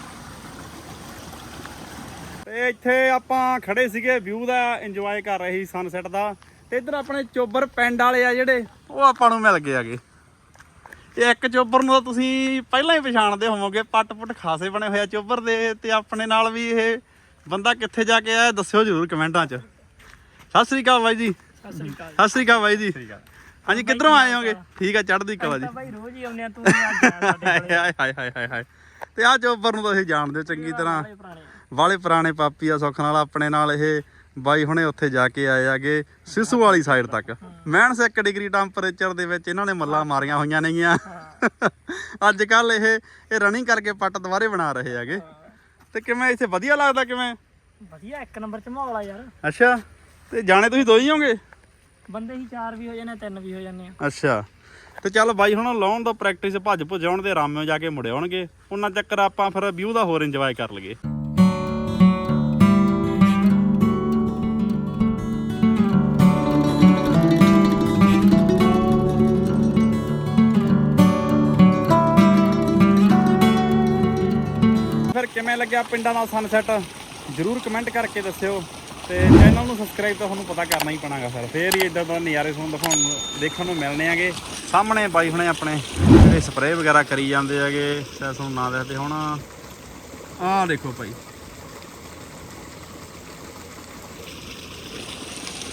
ਤੇ ਇੱਥੇ ਆਪਾਂ ਖੜੇ ਸੀਗੇ ਵਿਊ ਦਾ ਇੰਜੋਏ ਕਰ ਰਹੇ ਸੀ ਸਨਸੈਟ ਦਾ। ਤੇ ਇੱਧਰ ਆਪਣੇ ਚੋਬਰ ਪਿੰਡ ਵਾਲੇ ਆ ਜਿਹੜੇ ਉਹ ਆਪਾਂ ਨੂੰ ਮਿਲ ਗਏ ਆਗੇ ਤੇ ਇੱਕ ਚੋਬਰ ਨੂੰ ਤਾਂ ਤੁਸੀਂ ਪਹਿਲਾਂ ਹੀ ਪਛਾਣਦੇ ਹੋਵੋਗੇ ਪੱਟ ਪੁੱਟ ਖਾਸੇ ਬਣੇ ਹੋਏ ਆ ਚੋਬਰ ਦੇ ਤੇ ਆਪਣੇ ਨਾਲ ਵੀ ਇਹ ਬੰਦਾ ਕਿੱਥੇ ਜਾ ਕੇ ਆਇਆ ਦੱਸਿਓ ਜਰੂਰ ਕਮੈਂਟਾਂ 'ਚ। ਸਤਿ ਸ੍ਰੀ ਅਕਾਲ ਬਾਈ ਜੀ। ਸਤਿ ਸ੍ਰੀ ਅਕਾਲ। ਸਤਿ ਸ੍ਰੀ ਅਕਾਲ ਬਾਈ ਜੀ। ਹਾਂਜੀ ਕਿੱਧਰੋਂ ਆਏ ਹੋਗੇ? ਠੀਕ ਆ ਚੜ੍ਹਦੀ ਕਲਾ ਜੀ। ਤਾਂ ਭਾਈ ਰੋਜ਼ ਹੀ ਆਉਂਦੇ ਆ ਤੂੰ ਵੀ ਅੱਜ ਆਇਆ ਸਾਡੇ ਹਾਏ ਹਾਏ ਹਾਏ ਹਾਏ ਹਾਏ ਹਾਏ। ਤੇ ਆ ਚੋਬਰ ਨੂੰ ਤੁਸੀਂ ਜਾਣਦੇ ਹੋ ਚੰਗੀ ਤਰ੍ਹਾਂ। ਵਾਲੇ ਪੁਰਾਣੇ ਪਾਪੀ ਆ ਸੁੱਖ ਨਾਲ ਆਪਣੇ ਨਾਲ ਇਹ ਬਾਈ ਹੁਣੇ ਉੱਥੇ ਜਾ ਕੇ ਆਏ ਆਗੇ ਸਿਸੂ ਵਾਲੀ ਸਾਈਡ ਤੱਕ। ਮੈਨਸ 1 ਡਿਗਰੀ ਟੈਂਪਰੇਚਰ ਦੇ ਵਿੱਚ ਇਹਨਾਂ ਨੇ ਮੱਲਾਂ ਮਾਰੀਆਂ ਹੋਈਆਂ ਨੇਗੀਆਂ। ਅੱਜ ਕੱਲ ਇਹ ਇਹ ਰਨਿੰਗ ਕਰਕੇ ਪੱਟ ਦੁਬਾਰੇ ਬਣਾ ਰਹੇ ਹੈਗੇ। ਤੇ ਕਿਵੇਂ ਇੱਥੇ ਵਧੀਆ ਲੱਗਦਾ ਕਿਵੇਂ? ਵਧੀਆ ਇੱਕ ਨੰਬਰ ਚ ਮਾਹੌਲ ਆ ਯਾਰ। ਅੱਛਾ ਤੇ ਜਾਣੇ ਤੁਸੀਂ ਦੋ ਹੀ ਹੋਗੇ ਬੰਦੇ ਹੀ ਚਾਰ ਵੀ ਹੋ ਆ, ਤਿੰਨ ਵੀ ਹੋ ਆ। ਅੱਛਾ ਤੇ ਚੱਲ ਬਾਈ ਹੁਣ ਲਾਉਣ ਦਾ ਪ੍ਰੈਕਟਿਸ ਭੱਜ ਭੁੱਜ ਆਉਣ ਦੇ ਆਰਾਮੇ ਜਾ ਕੇ ਮੁੜੇ ਆਉਣਗੇ। ਉਹਨਾਂ ਚੱਕਰ ਆਪਾਂ ਫਿਰ ਵਿਊ ਦਾ ਹੋਰ ਇੰਜੋਏ ਕਰ ਲਈਏ। ਕਿਵੇਂ ਲੱਗਿਆ ਪਿੰਡਾਂ ਦਾ ਸਨਸੈਟ ਜਰੂਰ ਕਮੈਂਟ ਕਰਕੇ ਦੱਸਿਓ ਤੇ ਚੈਨਲ ਨੂੰ ਸਬਸਕ੍ਰਾਈਬ ਤਾਂ ਤੁਹਾਨੂੰ ਪਤਾ ਕਰਨਾ ਹੀ ਪੈਣਾਗਾ ਫਿਰ। ਫੇਰ ਹੀ ਇਦਾਂ ਦਾ ਨਜ਼ਾਰੇ ਤੁਹਾਨੂੰ ਦਿਖਾਉਣ ਦੇਖਣ ਨੂੰ ਮਿਲਣੇ ਆਗੇ। ਸਾਹਮਣੇ ਬਾਈ ਹੁਣੇ ਆਪਣੇ ਜਿਹੜੇ ਸਪਰੇਅ ਵਗੈਰਾ ਕਰੀ ਜਾਂਦੇ ਹੈਗੇ ਸ਼ਾਇਦ ਤੁਹਾਨੂੰ ਨਾ ਦੇਖਦੇ ਹੁਣ। ਆਹ ਦੇਖੋ ਭਾਈ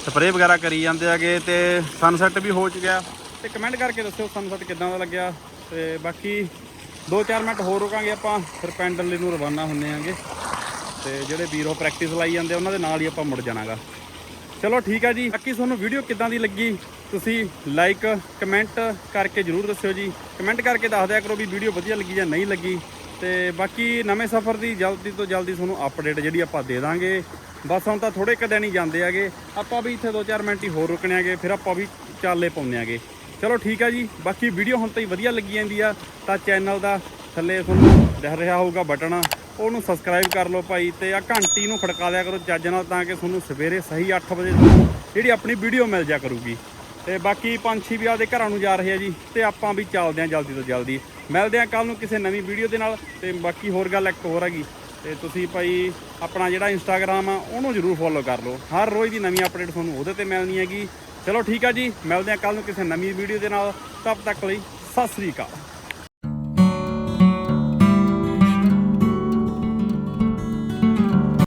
ਸਪਰੇਅ ਵਗੈਰਾ ਕਰੀ ਜਾਂਦੇ ਹੈਗੇ ਤੇ ਸਨਸੈਟ ਵੀ ਹੋ ਚੁੱਕਿਆ। ਤੇ ਕਮੈਂਟ ਕਰਕੇ ਦੱਸਿਓ ਸਨਸੈਟ ਕਿੱਦਾਂ ਦਾ ਲੱਗਿਆ ਤੇ ਬਾਕੀ 2-4 ਮਿੰਟ ਹੋਰ ਰੁਕਾਂਗੇ ਆਪਾਂ, ਫਿਰ ਪੈਂਡਲ ਨੂੰ ਰਵਾਨਾ ਹੁੰਨੇ ਆਂਗੇ। ਤੇ ਜਿਹੜੇ ਵੀਰੋ ਪ੍ਰੈਕਟਿਸ ਲਾਈ ਜਾਂਦੇ ਉਹਨਾਂ ਦੇ ਨਾਲ ਹੀ ਆਪਾਂ ਮੁੜ ਜਾਣਾਗਾ। ਚਲੋ ਠੀਕ ਆ ਜੀ, ਬਾਕੀ ਤੁਹਾਨੂੰ ਵੀਡੀਓ ਕਿੱਦਾਂ ਦੀ ਲੱਗੀ, ਤੁਸੀਂ ਲਾਈਕ ਕਮੈਂਟ ਕਰਕੇ ਜਰੂਰ ਦੱਸਿਓ ਜੀ। ਕਮੈਂਟ ਕਰਕੇ ਦੱਸ ਦਿਆ ਕਰੋ ਵੀ ਵੀਡੀਓ ਵਧੀਆ ਲੱਗੀ ਜਾਂ ਨਹੀਂ ਲੱਗੀ। ਤੇ ਬਾਕੀ ਨਵੇਂ ਸਫ਼ਰ ਦੀ ਜਲਦੀ ਤੋਂ ਜਲਦੀ ਤੁਹਾਨੂੰ ਅਪਡੇਟ ਜਿਹੜੀ ਆਪਾਂ ਦੇ ਦਾਂਗੇ। ਬਸ ਹੁਣ ਤਾਂ ਥੋੜੇ ਕੁ ਦਿਨ ਜਾਂਦੇ ਹੈਗੇ ਆਪਾਂ ਵੀ ਇੱਥੇ 2-4 ਮਿੰਟ ਹੀ ਹੋਰ ਰੁਕਣੇ ਆਗੇ, ਫਿਰ ਆਪਾਂ ਵੀ ਚਾਲੇ ਪਾਉਂਦੇ ਆਗੇ। ਚਲੋ ਠੀਕ ਆ ਜੀ। ਬਾਕੀ ਵੀਡੀਓ ਹੁਣ ਤਾਂ ਹੀ ਵਧੀਆ ਲੱਗੀ ਜਾਂਦੀ ਆ। ਤਾਂ ਚੈਨਲ ਦਾ ਥੱਲੇ ਤੁਹਾਨੂੰ ਦਿਖ ਰਿਹਾ ਹੋਊਗਾ ਬਟਨ ਉਹਨੂੰ ਸਬਸਕ੍ਰਾਈਬ ਕਰ ਲਓ ਭਾਈ ਤੇ ਆ ਘੰਟੀ ਨੂੰ ਫੜਕਾ ਲਿਆ ਕਰੋ ਚੱਜ ਨਾਲ ਤਾਂ ਕਿ ਤੁਹਾਨੂੰ ਸਵੇਰੇ ਸਹੀ 8 ਵਜੇ ਤੁਹਾਨੂੰ ਜਿਹੜੀ ਆਪਣੀ ਵੀਡੀਓ ਮਿਲ ਜਾ ਕਰੂਗੀ। ਤੇ ਬਾਕੀ ਪੰਛੀ ਵੀ ਆਪਦੇ ਘਰਾਂ ਨੂੰ ਜਾ ਰਹੇ ਆ ਜੀ ਤੇ ਆਪਾਂ ਵੀ ਚੱਲਦੇ ਆ ਜਲਦੀ ਤੋਂ ਜਲਦੀ। ਮਿਲਦੇ ਆ ਕੱਲ ਨੂੰ ਕਿਸੇ ਨਵੀਂ ਵੀਡੀਓ ਦੇ ਨਾਲ। ਤੇ ਬਾਕੀ ਹੋਰ ਗੱਲ ਇੱਕ ਹੋਰ ਹੈਗੀ। ਤੇ ਤੁਸੀਂ ਭਾਈ ਆਪਣਾ ਜਿਹੜਾ ਇੰਸਟਾਗ੍ਰam ਆ, ਉਹਨੂੰ ਜਰੂਰ ਫੋਲੋ ਕਰ ਲਓ। ਹਰ ਰੋਜ਼ ਦੀ ਨਵੀਂ ਅਪਡੇਟ ਤੁਹਾਨੂੰ ਉਹਦੇ ਤੇ ਮਿਲਣੀ ਹੈਗੀ। ਚਲੋ ਠੀਕ ਆ ਜੀ, ਮਿਲਦੇ ਆ ਕੱਲ ਨੂੰ ਕਿਸੇ ਨਵੀਂ ਵੀਡੀਓ ਦੇ ਨਾਲ, ਤਬ ਤੱਕ ਲਈ ਸਤਿ ਸ੍ਰੀ ਅਕਾਲ।